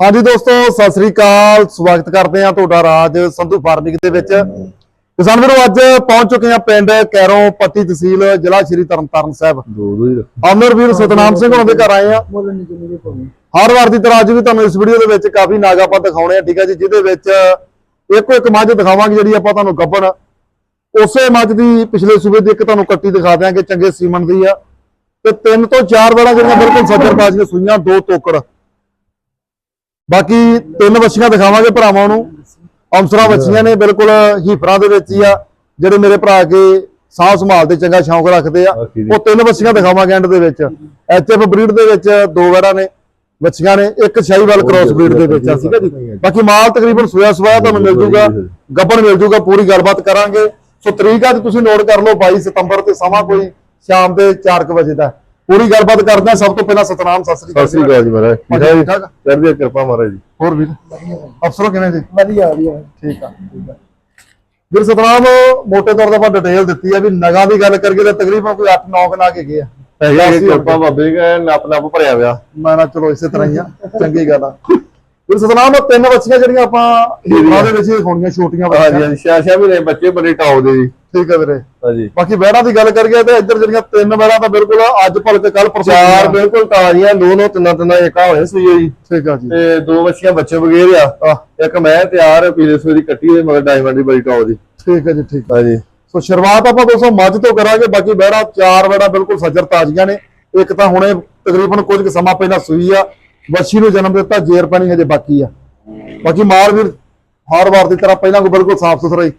ਹਾਂਜੀ ਦੋਸਤੋ ਸਤਿ ਸ੍ਰੀ ਅਕਾਲ। ਸਵਾਗਤ ਕਰਦੇ ਹਾਂ ਤੁਹਾਡਾ ਰਾਜ ਸੰਧੂ ਫਾਰਮਿੰਗ ਦੇ ਵਿੱਚ। ਕਿਸਾਨ ਵੀਰੋ ਅੱਜ ਪਹੁੰਚ ਚੁੱਕੇ ਹਾਂ ਪਿੰਡ ਕੈਰੋਂ ਪੱਟੀ ਤਹਿਸੀਲ ਜ਼ਿਲ੍ਹਾ ਸ਼੍ਰੀ ਤਰਨਤਾਰਨ ਸਾਹਿਬ। ਦੋ ਦੋ ਹੀ ਆਮਰ ਵੀਰ ਸਤਨਾਮ ਸਿੰਘ ਉਹਨਾਂ ਦੇ ਘਰ ਆਏ ਆ ਹਰ ਵਾਰ ਦੀ ਤਰ੍ਹਾਂ ਅੱਜ ਵੀ ਤੁਹਾਨੂੰ ਇਸ ਵੀਡੀਓ ਦੇ ਵਿੱਚ ਕਾਫੀ ਨਾਗ ਆਪਾਂ ਦਿਖਾਉਣੇ ਆ ਠੀਕ ਹੈ ਜੀ ਜਿਹਦੇ ਵਿੱਚ ਇੱਕੋ ਇੱਕ ਮੱਝ ਦਿਖਾਵਾਂਗੇ ਜਿਹੜੀ ਆਪਾਂ ਤੁਹਾਨੂੰ ਗੱਬਣ ਉਸੇ ਮੱਝ ਦੀ ਪਿਛਲੇ ਸੂਬੇ ਦੀ ਇੱਕ ਤੁਹਾਨੂੰ ਕੱਟੀ ਦਿਖਾ ਦਿਆਂਗੇ ਚੰਗੇ ਸੀਮਨ ਦੀ ਆ। ਤੇ ਤਿੰਨ ਤੋਂ ਚਾਰ ਵੇਲਾ ਜਿਹੜੀਆਂ ਬਿਲਕੁਲ ਸੱਜਰ ਬਾਜ ਦੀਆਂ ਸੂਈਆਂ ਦੋ ਤੋਕੜ। ਬਾਕੀ ਤਿੰਨ ਵੱਛੀਆਂ ਦਿਖਾਵਾਂਗੇ ਭਰਾਵਾਂ ਨੂੰ। ਅਮਸਰਾ ਵੱਛੀਆਂ ਨੇ ਬਿਲਕੁਲ ਹੀਫਰਾਂ ਦੇ ਵਿੱਚ ਹੀ ਆ ਜਿਹੜੇ ਮੇਰੇ ਭਰਾ ਕੇ ਸਾਹ ਸੰਭਾਲ ਤੇ ਚੰਗਾ ਸ਼ੌਂਕ ਰੱਖਦੇ ਆ। ਉਹ ਤਿੰਨ ਵੱਛੀਆਂ ਦਿਖਾਵਾਂਗੇ ਐਂਡ ਦੇ ਵਿੱਚ। ਐਚਐਫ ਬਰੀਡ ਦੇ ਵਿੱਚ ਦੋ ਵੜਾ ਨੇ ਵੱਛੀਆਂ ਨੇ ਇੱਕ ਸ਼ਾਹੀਵਾਲ ਕ੍ਰਾਸ ਬਰੀਡ ਦੇ ਵਿੱਚ ਆ ਠੀਕ ਹੈ ਜੀ। ਬਾਕੀ ਮਾਲ ਤਕਰੀਬਨ ਸੋਇਆ ਸੋਇਆ ਤੁਹਾਨੂੰ ਮਿਲ ਜੂਗਾ ਗੱਬਣ ਮਿਲ ਜੂਗਾ ਪੂਰੀ ਗੱਲਬਾਤ ਕਰਾਂਗੇ। ਸੋ ਤਰੀਕ ਅੱਜ ਤੁਸੀਂ ਨੋਟ ਕਰ ਲਓ 22 ਸਤੰਬਰ ਤੇ ਸਮਾਂ ਕੋਈ ਸ਼ਾਮ ਦੇ 4 ਵਜੇ ਦਾ। ਪੂਰੀ ਗੱਲਬਾਤ ਕਰਦੇ ਹਾਂ। ਸਭ ਤੋਂ ਪਹਿਲਾਂ ਸਤਨਾਮ ਸਤਿ ਸ੍ਰੀ ਸਤਿ ਸ੍ਰੀ ਅਕਾਲ ਜੀ ਮਹਾਰਾਜ। ਠੀਕ ਹੈ ਜੀ ਠੀਕ? ਕਰਦੇ ਕਿਰਪਾ ਮਹਾਰਾਜ ਜੀ। ਹੋਰ ਵੀਰ ਅਫਸਰੋ ਕਿਵੇਂ ਜੀ? ਵਧੀਆ ਵਧੀਆ। ਠੀਕ ਆ। ਠੀਕ ਆ ਵੀਰ ਸਤਨਾਮ ਮੋਟੇ ਤੌਰ ਤੇ ਆਪਾਂ ਡਿਟੇਲ ਦਿੱਤੀ ਆ ਵੀ ਨਗਾਂ ਦੀ ਗੱਲ ਕਰਕੇ ਤਾਂ ਤਕਰੀਬਨ ਕੋਈ 8-9 ਕਨਾ ਕੇ ਗਏ ਆ। ਜੀ ਕਿਰਪਾ ਬਾਬੇ ਦਾ ਨੱਪ ਨੱਪ ਭਰਿਆ ਪਿਆ ਮੈਂ ਨਾ ਚਲੋ ਇਸੇ ਤਰ੍ਹਾਂ ਹੀ ਆ ਚੰਗੀ ਗੱਲ ਆ। ਵੀਰ ਸਤਨਾਮ ਉਹ ਤਿੰਨ ਬੱਚੀਆਂ ਜਿਹੜੀਆਂ ਆਪਾਂ ਹੀਰਾਂ ਦੇ ਵਿੱਚ ਹੀ ਦਿਖਾਉਣੀਆਂ ਛੋਟੀਆਂ ਹਾਂਜੀ ਬੱਚੀਆਂ। ਹਾਂਜੀ ਛਿਆ ਛਿਆ ਮਹੀਨੇ ਬੱਚੇ ਬੜੇ ਟਾਪ ਦੇ ਜੀ। ਠੀਕ ਆ ਵੀਰੇ ਹਾਂਜੀ। ਬਾਕੀ ਬਹਿਰਾਂ ਦੀ ਗੱਲ ਕਰੀਏ ਤੇ ਇੱਧਰ ਜਿਹੜੀਆਂ ਤਿੰਨ ਬਹਿਰਾਂ ਤਾਂ ਬਿਲਕੁਲ ਅੱਜ ਭਲਕੇ ਕੱਲ ਪਰਸੋਂ ਚਾਰ ਬਿਲਕੁਲ ਤਾਜ਼ੀਆਂ ਦੋ ਦੋ ਤਿੰਨਾਂ ਤਿੰਨਾਂ ਏਕਾ ਹੋਏ ਸੂਈ ਜੀ। ਠੀਕ ਆ ਜੀ। ਤੇ ਦੋ ਬੱਚੀਆਂ ਬੱਚੇ ਵਗੇਰ ਆ। ਇੱਕ ਮੈਂ ਤਿਆਰ ਪੀਲੇ ਸੂਈ ਦੀ ਕੱਟੀ ਹੋਈ ਮਗਰ ਡਾਇਮੰਡ ਦੀ ਬੜੀ ਟਾਪ ਦੀ। ਠੀਕ ਹੈ ਜੀ ਠੀਕ ਆ। ਹਾਂਜੀ। ਸੋ ਸ਼ੁਰੂਆਤ ਆਪਾਂ ਦੋਸਤੋ ਮੱਝ ਤੋਂ ਕਰਾਂਗੇ ਬਾਕੀ ਬਹਿਰਾ ਚਾਰ ਬੜਾ ਬਿਲਕੁਲ ਸੱਜਰ ਤਾਜ਼ੀਆਂ ਨੇ। ਇੱਕ ਤਾਂ ਹੁਣੇ ਤਕਰੀਬਨ ਕੁਝ ਕੁ ਸਮਾਂ ਪਹਿਲਾਂ ਸੂਈ ਆ ਵੱਛੀ ਨੂੰ ਜਨਮ ਦਿੱਤਾ ਜੇਰ ਪਾਣੀ ਹਜੇ ਬਾਕੀ ਆ। ਬਾਕੀ ਮਾਲ ਵੀ ਹਰ ਵਾਰ ਦੀ ਤਰ੍ਹਾਂ ਪਹਿਲਾਂ ਕੋ ਬਿਲਕੁਲ ਸਾਫ਼ ਸੁਥਰਾ ਹੀ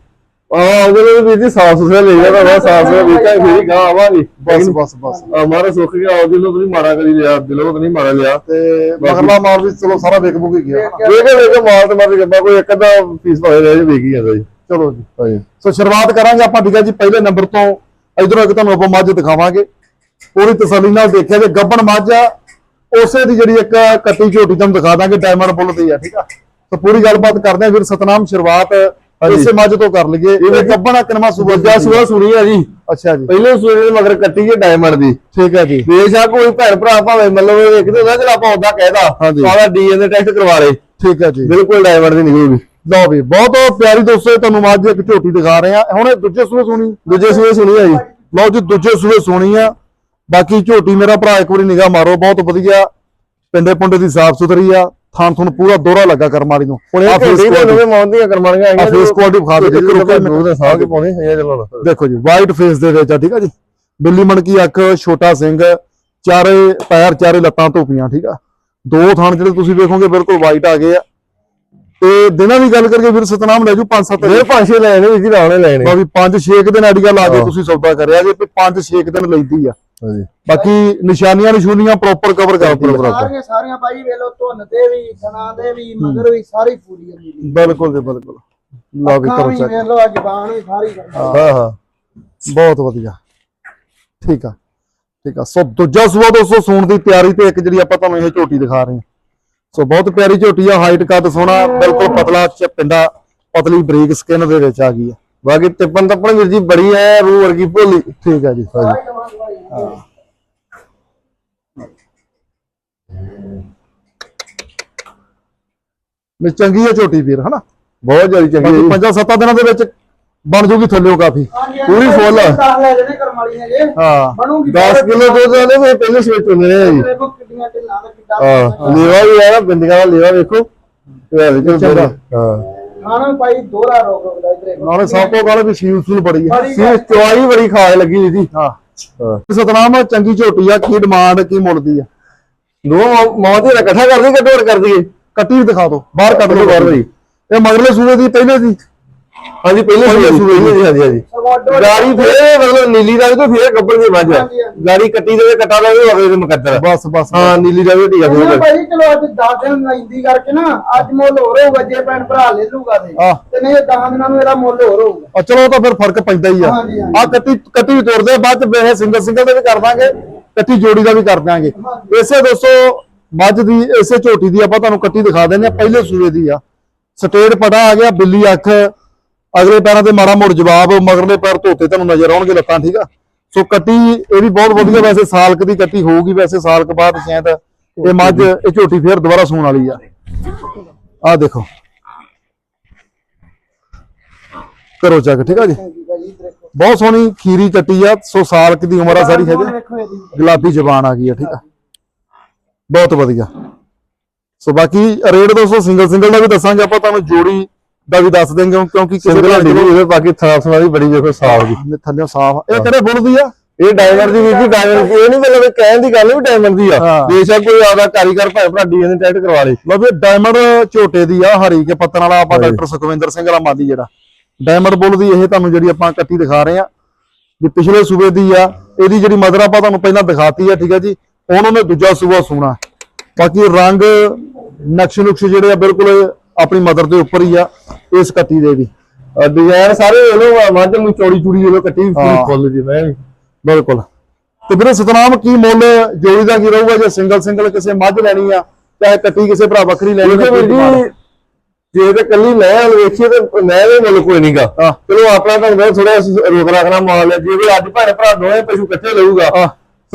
ਆਹ ਉਹਦੇ ਵੀਰ ਜੀ ਸਾਫ਼ ਸੁਥਰਾ ਲਈ ਜਾਣਾ ਬੜਾ ਸਾਫ਼ ਸੁਥਰਾ ਵੇਖਿਆ ਫਿਰ ਹੀ ਗਾਂ ਆਵਾਂਗੇ ਬਸ ਬਸ ਬਸ। ਆ ਮਾਰਾ ਸੁੱਖ ਗਿਆ ਉਹ ਦਿਲੋਂ ਨਹੀਂ ਮਾਰਾ ਕਰੀ ਲਿਆ ਦਿਲੋਂ ਤਾਂ ਨਹੀਂ ਮਾਰਾ ਲਿਆ। ਤੇ ਮਗਰਲਾ ਮਾਲ ਵੀ ਚਲੋ ਸਾਰਾ ਵੇਖ ਬੁੱਕ ਹੀ ਗਿਆ। ਵੇਖੇ ਵੇਖੇ ਮਾਰ ਤੇ ਮਾਰ ਜੱਬਾ ਕੋਈ ਇੱਕ ਅੱਧਾ ਪੀਸ ਭਾਵੇਂ ਰਹਿ ਜੇ ਵੇਖ ਹੀ ਜਾਂਦਾ ਜੀ। ਚਲੋ ਜੀ। ਹਾਂਜੀ ਸੋ ਸ਼ੁਰੂਆਤ ਕਰਾਂਗੇ ਆਪਾਂ ਠੀਕ ਹੈ ਜੀ ਪਹਿਲੇ ਨੰਬਰ ਤੋਂ। ਇਧਰੋਂ ਇੱਕ ਤੁਹਾਨੂੰ ਆਪਾਂ ਮੱਝ ਦਿਖਾਵਾਂਗੇ। ਪੂਰੀ ਤਸੱਲੀ ਨਾਲ ਦੇਖਿਆ ਜੇ ਗੱਬਣ ਮੱਝ ਆ ਉਸੇ ਦੀ ਜਿਹੜੀ ਇੱਕ ਕੱਟੀ ਝੋਟੀ ਤੁਹਾਨੂੰ ਦਿਖਾ ਦਾਂਗੇ ਡਾਇਮੰਡ ਬੁੱਲ ਦੀ ਆ ਠੀਕ ਆ? ਸੋ ਪੂਰੀ ਗੱਲਬਾਤ ਕਰਦੇ ਆ ਫਿਰ ਸਤਨਾਮ ਸ਼ੁਰੂਆਤ ਇਸੇ ਮੱਝ ਤੋਂ ਕਰ ਲਈਏ। ਇਹ ਗੱਬਣ ਆ ਕਿਨਵਾ ਸੂਬਾ ਦੂਜਾ ਸੂਆ ਸੁਣੀ ਆ ਜੀ। ਅੱਛਾ ਜੀ। ਪਹਿਲੇ ਸੂਏ ਦੇ ਮਗਰ ਕੱਟੀ ਹੈ ਡਾਇਮੰਡ ਦੀ। ਠੀਕ ਹੈ ਜੀ। ਬੇਸ਼ੱਕ ਕੋਈ ਭੈਣ ਭਰਾ ਭਾਵੇਂ ਮਤਲਬ ਵੇਖਦੇ ਹੁੰਦਾ ਕਿ ਆਪਾਂ ਉਹਦਾ ਕਹਿਦਾ। ਸਾਰਾ ਡੀਐਨਏ ਟੈਸਟ ਕਰਵਾ ਲੇ ਠੀਕ ਹੈ ਜੀ। ਬਿਲਕੁਲ ਡਾਇਮੰਡ ਦੀ ਨਿਕਲੂਗੀ ਲਓ ਵੀ ਬਹੁਤ ਪਿਆਰੀ ਦੋਸਤੋ ਤੁਹਾਨੂੰ ਮੱਝ ਇੱਕ ਝੋਟੀ ਦਿਖਾ ਰਹੇ ਆ। ਹੁਣ ਇਹ ਦੂਜੇ ਸੂਏ ਸੁਣੀ? ਦੂਜੇ ਸੂਏ ਸੁਣੀ ਆ ਜੀ। ਲਓ ਜੀ ਦੂਜੇ ਸੂਏ ਸੋਣੀ ਆ। ਬਾਕੀ ਝੋਟੀ ਮੇਰਾ ਭਰਾ ਇੱਕ ਵਾਰੀ ਨਿਗਾਹ ਮਾਰੋ ਬਹੁਤ ਵਧੀਆ। ਪਿੰਡੇ ਪੁੰਡੇ ਦੀ ਸਾਫ਼ ਸੁਥਰੀ ਆ। ਥਾਂ ਥੁਣ ਪੂਰਾ ਦੋਹਰਾ ਲੱਗਾ ਕਰਮਾਰੀ ਨੂੰ। ਹੁਣ ਇਹ ਦੇ quality- ਨਵੇਂ ਮੌਂਦੀਆਂ ਕਰਮਾਣੀਆਂ ਆਹ face quality ਵਿਖਾ ਦਿਓ, ਇੱਕ ਰੁਪਏ ਦੋ ਦੇ ਸਾਹ ਕੇ ਪਾਉਣੇ ਇਹ ਚਲੋ ਦੇਖੋ ਜੀ ਵਾਈਟ ਫੇਸ ਦੇ ਵਿੱਚ ਆ ਠੀਕ ਆ ਜੀ? ਬਿੱਲੀ ਮਣਕੀ ਅੱਖ ਛੋਟਾ ਸਿੰਘ ਚਾਰੇ ਪੈਰ ਚਾਰੇ ਲੱਤਾਂ ਧੋਪੀਆਂ ਠੀਕ ਆ? ਦੋ ਥਣ ਜਿਹੜੇ ਤੁਸੀਂ ਵੇਖੋਗੇ ਬਿਲਕੁਲ ਵਾਈਟ ਆ ਗਏ ਆ। ਤੇ ਦਿਨਾਂ ਦੀ ਗੱਲ ਕਰੀਏ ਵੀਰ ਸਤਨਾਮ ਲੈ ਜੂ ਪੰਜ ਸੱਤ ਇਹ ਪਾਂਛੇ ਲੈਣੇ ਵੀ ਜੀ ਰਾਣੇ ਲੈਣੇ। ਬਾਕੀ ਪੰਜ ਛੇ ਕੁ ਦਿਨ ਆਈਡੀਆ ਲਾ ਕੇ। ਤੁਸੀਂ ਸੌਦਾ ਕਰਿਆ ਜੇ ਤੇ ਪੰਜ ਛੇ ਕੁ ਦਿਨ ਲੈਂਦੀ ਆ। ਹਾਂਜੀ। ਬਾਕੀ ਨਿਸ਼ਾਨੀਆਂ ਨਿਸ਼ੂਨੀਆਂ ਪ੍ਰੋਪਰ ਕਵਰ ਕਰਦੀ ਆ ਸਾਰੀਆਂ ਸਾਰੀਆਂ ਭਾਈ ਵੇਲੋ ਧੁੰਨ ਤੇ ਵੀ ਸਨਾ ਦੇ ਵੀ ਮਗਰ ਵੀ ਸਾਰੀ ਪੂਰੀ ਹੈ ਬਿਲਕੁਲ ਜੀ ਬਿਲਕੁਲ। ਲਓ ਵੀ ਕਰੋ ਵੀ ਚੈੱਕ ਵੇਲੋ ਆ ਜ਼ਬਾਨ ਵੀ ਸਾਰੀ ਹਾਂ ਹਾਂ। ਬਹੁਤ ਵਧੀਆ। ਠੀਕ ਆ। ਠੀਕ ਆ। ਸੋ ਦੂਜਾ ਸੂਆ ਦੋਸਤੋ ਸੂਣ ਦੀ ਤਿਆਰੀ ਤੇ ਇੱਕ ਜਿਹੜੀ ਆਪਾਂ ਤੁਹਾਨੂੰ ਇਹ ਝੋਟੀ ਦਿਖਾ ਰਹੇ ਹਾਂ। ਸੋ ਬਹੁਤ ਪਿਆਰੀ ਝੋਟੀ ਆ ਹਾਈਟ ਕੱਦ ਸੋਹਣਾ ਬਿਲਕੁਲ ਪਤਲਾ ਚ ਪਿੰਡਾ ਪਤਲੀ ਬਰੀਕ ਸਕਿਨ ਦੇ ਵਿੱਚ ਆ ਗਈ ਆ। ਬਾਕੀ ਟਿੱਪਣ ਟੱਪਣ ਵੀਰ ਜੀ ਬੜੀ ਐ ਰੂ ਵਰਗੀ ਭੋਲੀ। ਠੀਕ ਆ ਜੀ ਵੀ ਚੰਗੀ ਆ ਝੋਟੀ ਵੀਰ ਹਨਾ? ਬਹੁਤ ਜ਼ਿਆਦਾ ਚੰਗੀ ਹੈ ਪੰਜਾਂ ਸੱਤਾਂ ਦਿਨਾਂ ਦੇ ਵਿੱਚ ਬਣ ਜੂਗੀ ਥੱਲਿਓ ਕਾਫੀ। ਪੂਰੀ ਫੁੱਲ ਆ। 10 ਲੈ ਜਣੇ ਕਰਮਾਲੀ ਨੇ ਜੇ ਹਾਂ। ਬਣੂਗੀ 10 ਕਿਲੋ ਦੁੱਧ ਆਲੇ ਵੀ ਪਹਿਲੇ ਸਵੇਚ ਹੁੰਦੇ ਨੇ ਜੀ। ਦੇਖੋ ਕਿੰਨੀਆਂ ਢਿੱਲਾਂ ਦਾ ਕਿੱਡਾ ਹਾਂ। ਲੇਵਾ ਵੀ ਆ ਬਿੰਦੀਆਂ ਦਾ ਲੇਵਾ ਵੇਖੋ। ਹਾਂ। ਨਾਲੇ ਸਭ ਤੋਂ ਗੱਲ ਵੀ ਸੀਲ ਸੂਲ ਬੜੀ ਆ ਬੜੀ ਸੀ ਚਵਾਈ ਬੜੀ ਖਾਸ ਲੱਗੀ ਜੀ ਹਾਂ ਹਾਂ। ਸਤਨਾਮ, ਚੰਗੀ ਝੋਟੀ ਆ, ਕੀ ਡਿਮਾਂਡ ਕੀ ਮੁੱਲ ਦੀ ਆ? ਦੋ ਮੌਤ ਦੇ ਇਕੱਠਾ ਕਰਦੀ ਕੱਢੋੜ ਕਰ ਦਈਏ? ਕੱਟੀ ਵੀ ਦਿਖਾ ਦੋ ਬਾਹਰ ਕੱਢ ਲਓ ਬਾਹਰ ਬਈ ਇਹ ਮਗਰਲੇ ਸੂਏ ਦੀ, ਪਹਿਲੇ ਦੀ। ਹਾਂਜੀ ਪਹਿਲੇ ਸੂਏ ਸੂਏ ਜੀ ਹਾਂਜੀ ਹਾਂਜੀ। ਗਾੜੀ ਫੇਰ ਮਤਲਬ ਨੀਲੀ ਦਾ ਵੀ ਤੇ ਫੇਰ ਗੱਬਰ ਦੀ ਆ। ਹਾਂਜੀ। ਗਾੜੀ ਕੱਟੀ ਦੇ ਕੱਟਾ ਦਾ ਵੀ ਹੋਵੇ ਤੇ ਮੁਕੱਦਰ। ਬਸ ਬਸ ਹਾਂ ਨੀਲੀ ਦਾ ਵੀ ਢੀਆ ਉਹਨਾਂ ਫੇਰ ਭਾਈ ਚਲੋ ਅੱਜ 10 ਦਿਨ ਲੈਂਦੀ ਕਰਕੇ ਨਾ ਅੱਜ ਮੁੱਲ ਹੋਰ ਹੋਊਗਾ ਜੇ ਭੈਣ ਭਰਾ ਲੈ ਲੂਗਾ ਤੇ। ਤੇ ਨਹੀਂ 10 ਦਿਨਾਂ ਨੂੰ ਇਹਦਾ ਮੁੱਲ ਹੋਰ ਹੋਊਗਾ। ਆ ਚਲੋ ਉਹ ਤਾਂ ਫਿਰ ਫ਼ਰਕ ਪੈਂਦਾ ਹੀ ਆ। ਆ ਕੱਟੀ ਕੱਟੀ ਵੀ ਤੋੜਦੇ ਆ, ਬਾਅਦ ਚ ਬੇਹ ਸਿੰਗਲ ਸਿੰਗਲ ਦੇ ਵੀ ਕਰ ਦਾਂਗੇ ਕੱਟੀ ਜੋੜੀ ਦਾ ਵੀ ਕਰ ਦਾਂਗੇ ਇਸੇ ਦੋਸਤੋ ਮੱਝ ਦੀ ਇਸੇ ਝੋਟੀ ਦੀ ਆਪਾਂ ਤੁਹਾਨੂੰ ਕੱਟੀ ਦਿਖਾ ਦਿੰਦੇ ਆ ਪਹਿਲੇ ਸੂਏ ਦੀ ਆ। ਸਟੇਟ ਪੜਾ ਆ ਗਿਆ ਬਿੱਲੀ ਅੱਖ ਅਗਲੇ ਪੈਰਾਂ ਤੇ ਮਾੜਾ ਮੋੜ ਜਵਾਬ, ਮਗਰਲੇ ਪੈਰ ਧੋਤੇ ਤੁਹਾਨੂੰ ਨਜ਼ਰ ਆਉਣਗੇ ਲੱਤਾਂ, ਠੀਕ ਆ? ਸੋ ਕੱਟੀ, ਇਹ ਵੀ ਬਹੁਤ ਵਧੀਆ ਵੈਸੇ ਸਾਲਕ ਦੀ ਕੱਟੀ ਹੋਊਗੀ, ਵੈਸੇ ਸਾਲਕ ਬਾਅਦ ਸ਼ਾਇਦ ਇਹ ਮੱਝ, ਇਹ ਝੋਟੀ ਫੇਰ ਦੁਬਾਰਾ ਸੂਣ ਵਾਲੀ ਆ। ਆ ਦੇਖੋ। ਕਰੋ ਚੈੱਕ ਠੀਕ ਆ ਜੀ? ਬਹੁਤ ਸੋਹਣੀ ਖੀਰੀ ਕੱਟੀ ਆ, ਸੋ ਸਾਲਕ ਦੀ ਉਮਰ ਆ ਸਾਰੀ ਹਜੇ ਵੇਖੋ ਗੁਲਾਬੀ ਜ਼ਬਾਨ ਆ ਗਈ ਆ, ਠੀਕ ਆ? ਬਹੁਤ ਵਧੀਆ। ਸੋ ਬਾਕੀ ਰੇਟ ਦੋਸਤੋ ਸਿੰਗਲ ਸਿੰਗਲ ਦਾ ਵੀ ਦੱਸਾਂਗੇ, ਆਪਾਂ ਤੁਹਾਨੂੰ ਜੋੜੀ ਦਾ ਵੀ ਦੱਸ ਦੇਂਗੇ ਕਿਉਂਕਿ ਕਿਸੇ ਸਿੰਗਲ ਹੱਡੀ ਵੀ ਇਹਦੇ ਬਾਕੀ ਥਾਂ ਥਾਂ ਦੀ ਬੜੀ ਦੇਖੋ ਸਾਫ਼ ਦੀ ਥੱਲੇ ਸਾਫ਼ ਇਹ ਕਿਹੜੇ ਬੁੱਲ ਦੀ ਆ। ਇਹ ਡਾਇਮੰਡ ਦੀ ਜੀ ਡਾਇਮੰਡ ਇਹ ਨਹੀਂ ਮਤਲਬ ਕਹਿਣ ਦੀ ਗੱਲ ਵੀ ਡਾਇਮੰਡ ਦੀ ਆ। ਬੇਸ਼ੱਕ ਕੋਈ ਆਦਾ ਕਾਰੀਗਰ ਭਾਵੇਂ ਭਰਾ ਡੀਐਨਏ ਟੈਸਟ ਕਰਵਾ ਲੇ। ਵੀ ਡਾਇਮੰਡ ਝੋਟੇ ਦੀ ਆ ਹਰੀ ਕੇ ਪੱਤਨ ਵਾਲਾ ਆਪਾਂ ਡਾਕਟਰ ਸੁਖਵਿੰਦਰ ਸਿੰਘ ਵਾਲਾ ਮਾਦੀ ਜਿਹੜਾ। ਡਾਇਮੰਡ ਬੁੱਲ ਦੀ ਇਹ ਤੁਹਾਨੂੰ ਜਿਹੜੀ ਆਪਾਂ ਕੱਟੀ ਦਿਖਾ ਰਹੇ ਆ ਵੀ ਪਿਛਲੇ ਸੂਬੇ ਦੀ ਆ ਇਹਦੀ ਜਿਹੜੀ ਮਦਰ ਆਪਾਂ ਤੁਹਾਨੂੰ ਪਹਿਲਾਂ ਦਿਖਾਤੀ ਆ ਠੀਕ ਆ ਜੀ। ਉਹਨੇ ਦੂਜਾ ਸੂਬਾ ਸੋਣਾ। ਬਾਕੀ ਰੰਗ ਨਕਸ਼ ਨੁਕਸ਼ ਜਿਹੜੇ ਆ ਬਿਲਕੁਲ ਆਪਣੀ ਮਦਰ ਦੇ ਉੱਪਰ ਹੀ ਆ ਇਸ ਕੱਟੀ ਦੇ ਵੀ। ਡਿਜ਼ਾਈਨ ਸਾਰੇ ਇਹਨੂੰ ਮੱਝ ਨੂੰ ਚੌੜੀ ਚੂੜੀ ਜਦੋਂ ਕੱਟੀ ਹਾਂ। ਪੂਰੀ ਫੁੱਲ ਜੀ ਮੈਂ ਬਿਲਕੁਲ। ਤੇ ਵੀਰੇ ਸਤਨਾਮ ਕੀ ਮੁੱਲ ਜੋੜੀ ਦਾ ਕੀ ਰਹੂਗਾ ਜੇ ਸਿੰਗਲ ਸਿੰਗਲ ਕਿਸੇ ਮੱਝ ਲੈਣੀ ਆ ਚਾਹੇ ਕੱਟੀ ਕਿਸੇ ਭਰਾ ਵੱਖਰੀ ਲੈਣੀ ਆ ਜੀ ਤੇ ਕੱਲੀ ਮੈਂ ਵੇਖੀਏ ਤੇ ਮੈਂ ਵੀ ਮੁੱਲ ਕੋਈ ਨਹੀਂਗਾ। ਚਲੋ ਆਪਣਾ ਬਹੁਤ ਥੋੜਾ ਰੋਕ ਰੱਖਣਾ ਮਾਲ ਹੈ ਜੇ ਵੀ ਅੱਜ ਭੈਣ ਭਰਾ ਦੋਵੇਂ ਪਸ਼ੂ ਇਕੱਠੇ ਲਊਗਾ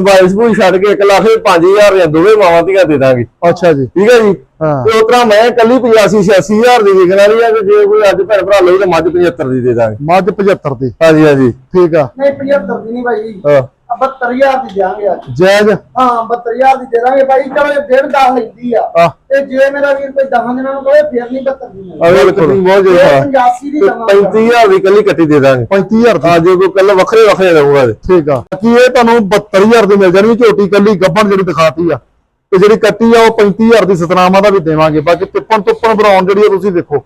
ਸੰਭਾਲ ਸਭੂਈ ਛੱਡ ਕੇ 1 ਲੱਖ 5000 ਜਾਂ ਦੋਵੇਂ ਮਾਵਾਂ ਧੀਆਂ ਦੇ ਦਾਂਗੇ। ਅੱਛਾ ਜੀ। ਠੀਕ ਹੈ ਜੀ? ਹਾਂ। ਤੇ ਉਤਰਾ ਮੈਂ ਕੱਲੀ 85 86000 ਦੀ ਵਿਕਣ ਵਾਲੀ ਆ ਤੇ ਜੇ ਕੋਈ ਅੱਜ ਭੈਣ ਭਰਾ ਲਊ ਤਾਂ ਮੱਝ 75 ਦੀ ਦੇ ਦਾਂਗੇ। ਮੱਝ 75 ਦੀ। ਹਾਂਜੀ ਹਾਂਜੀ। ਠੀਕ ਆ। ਨਹੀਂ 75 ਦੀ ਨਹੀਂ ਭਾਈ ਹਾਂ। 72000 ਦੀ ਦਿਆਂਗੇ ਅੱਜ। ਜਾਇਜ਼ ਹਾਂ 72000 ਦੀ ਦੇ ਦਾਂਗੇ ਭਾਈ ਚਲੋ ਇਹ ਡੇਢ ਦਸ ਲੈਂਦੀ ਆ। ਆ। ਤੇ ਜੇ ਮੇਰਾ ਵੀਰ ਕੋਈ 10 ਦਿਨਾਂ ਨੂੰ ਕਹੇ ਫਿਰ ਨਹੀਂ 72 ਦੀ ਮਿਲਦੀ ਅਵੇ ਕੱਟੀ ਬਹੁਤ ਇਹ ਜ਼ਿਆਦਾ 85 ਦੀ ਦਵਾਂਗੇ। 35000 ਦੀ ਕੱਲੀ ਕੱਟੀ ਦੇ ਦਾਂਗੇ। 35000 ਦੀ। ਹਾਂ ਜੇ ਕੋਈ ਕੱਲ ਵੱਖਰੇ ਵੱਖਰੇ ਲਊਗਾ ਤੇ। ਠੀਕ ਆ। ਬਾਕੀ ਇਹ ਤੁਹਾਨੂੰ 72000 ਦੀ ਮਿਲ ਜਾਣੀ ਝੋਟੀ ਕੱਲੀ ਗੱਬਣ ਜਿਹੜੀ ਦਿਖਾਤੀ ਆ। ਤੇ ਜਿਹੜੀ ਕੱਟੀ ਆ ਉਹ 35000 ਦੀ ਸਤਨਾਮਾ ਦਾ ਵੀ ਦੇਵਾਂਗੇ। ਬਾਕੀ ਟਿੱਪਣ ਟੁੱਪਣ ਬਣਾਉਣ ਜਿਹੜੀ ਆ ਤੁਸੀਂ ਦੇਖੋ।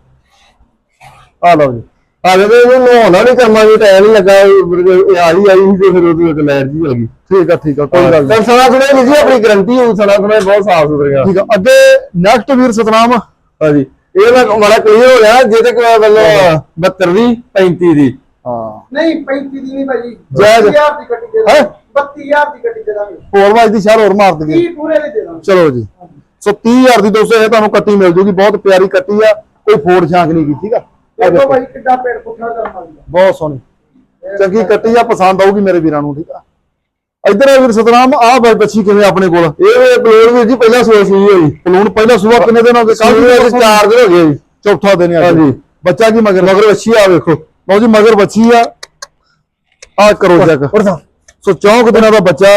ਆ ਲਓ ਜੀ। ਆ ਜਦੋਂ ਇਹਨੂੰ ਨਹਾਉਣਾ ਨਹੀਂ ਕਰਨਾ ਵੀ ਟਾਈਮ ਨਹੀਂ ਲੱਗਾ ਇਹ ਆਈ ਆਈ ਸੀ ਤੇ ਫਿਰ ਉਹਦੀ ਇੱਕ ਲਾਈਟ ਜੀ ਲੱਗੀ ਠੀਕ ਆ ਠੀਕ ਆ ਕੋਈ ਗੱਲ ਤਾਂ ਨਹੀਂ ਸਣਾ ਸੁਣੇ ਨਹੀਂ ਜੀ ਆਪਣੀ ਗਰੰਟੀ ਹੋਊ ਸਣਾ ਸੁਣੇ ਬਹੁਤ ਸਾਫ਼ ਸੁਥਰੀਆਂ। ਠੀਕ ਆ ਅੱਗੇ ਨੈਕਸਟ ਵੀਰ ਸਤਨਾਮ। ਹਾਂਜੀ। ਇਹ ਨਾ ਬੜਾ ਕਲੀਅਰ ਹੋ ਗਿਆ ਜੇ ਤੇ ਕੋਈ ਵੱਲੋਂ 72 ਦੀ 35 ਦੀ। ਹਾਂ। ਨਹੀਂ 35 ਦੀ ਨਹੀਂ ਭਾਈ ਜਾਇਜ਼। 32000 ਦੀ ਕੱਟੀ ਦੇ ਹੈਂ? ਦਾਂਗੇ 32000 ਦੀ ਕੱਟੀ ਦੇ ਦਾਂਗੇ। ਹੋਰ ਵਾਜ ਦੀ ਸ਼ਹਿਰ ਹੋਰ ਮਾਰ ਦਈਏ। 30 ਪੂਰੇ ਦੇ ਦੇ ਦਾਂਗੇ। ਚਲੋ ਜੀ। ਸੋ 30000 ਦੀ ਦੋਸਤੋ ਇਹ ਤੁਹਾਨੂੰ ਕੱਟੀ ਮਿਲ ਜੂਗੀ ਬਹੁਤ ਪਿਆਰੀ ਕੱਟੀ ਆ। ਕੋਈ ਫੋੜ ਛਾਂਕ ਨਹੀਂ ਕੀ ਠੀਕ ਆ? ਇਹ ਦੇਖੋ ਦੇਖੋ, ਭਾਈ ਕਿੱਡਾ ਪੇੜ ਪੁੱਠਾ ਕਰਨ ਵਾਲੀ ਆ ਬਹੁਤ ਸੋਹਣੀ। ਚੰਗੀ ਕੱਟੀ ਆ ਪਸੰਦ ਆਊਗੀ ਮੇਰੇ ਵੀਰਾਂ ਨੂੰ ਠੀਕ ਆ। ਇੱਧਰ ਆ ਵੀਰ ਸਤਨਾਮ ਆ ਬਾਈ ਬੱਚੀ ਕਿਵੇਂ ਆਪਣੇ ਕੋਲ? ਇਹ ਵੀ ਪਲੇਨ ਵੀ ਜੀ ਪਹਿਲਾਂ ਸੋਚ ਸੀ ਹੋਈ। ਪਲੂਣ ਪਹਿਲਾ ਸੂਆ ਕਿੰਨੇ ਦਿਨ ਹੋ ਗਏ? ਕੱਲ ਦੇ ਚਾਰ ਦਿਨ ਹੋ ਗਏ ਜੀ। ਚੌਥਾ ਦਿਨ ਆ ਜੀ। ਬੱਚਾ ਕੀ ਮਗਰ। ਮਗਰ ਅੱਛੀ ਆ ਵੇਖੋ। ਲਓ ਜੀ ਮਗਰ ਬੱਚੀ ਆ। ਆ ਕਰੋ ਚੈੱਕ। ਸੋ ਚੌਂਕ ਦਿਨਾਂ ਦਾ ਬੱਚਾ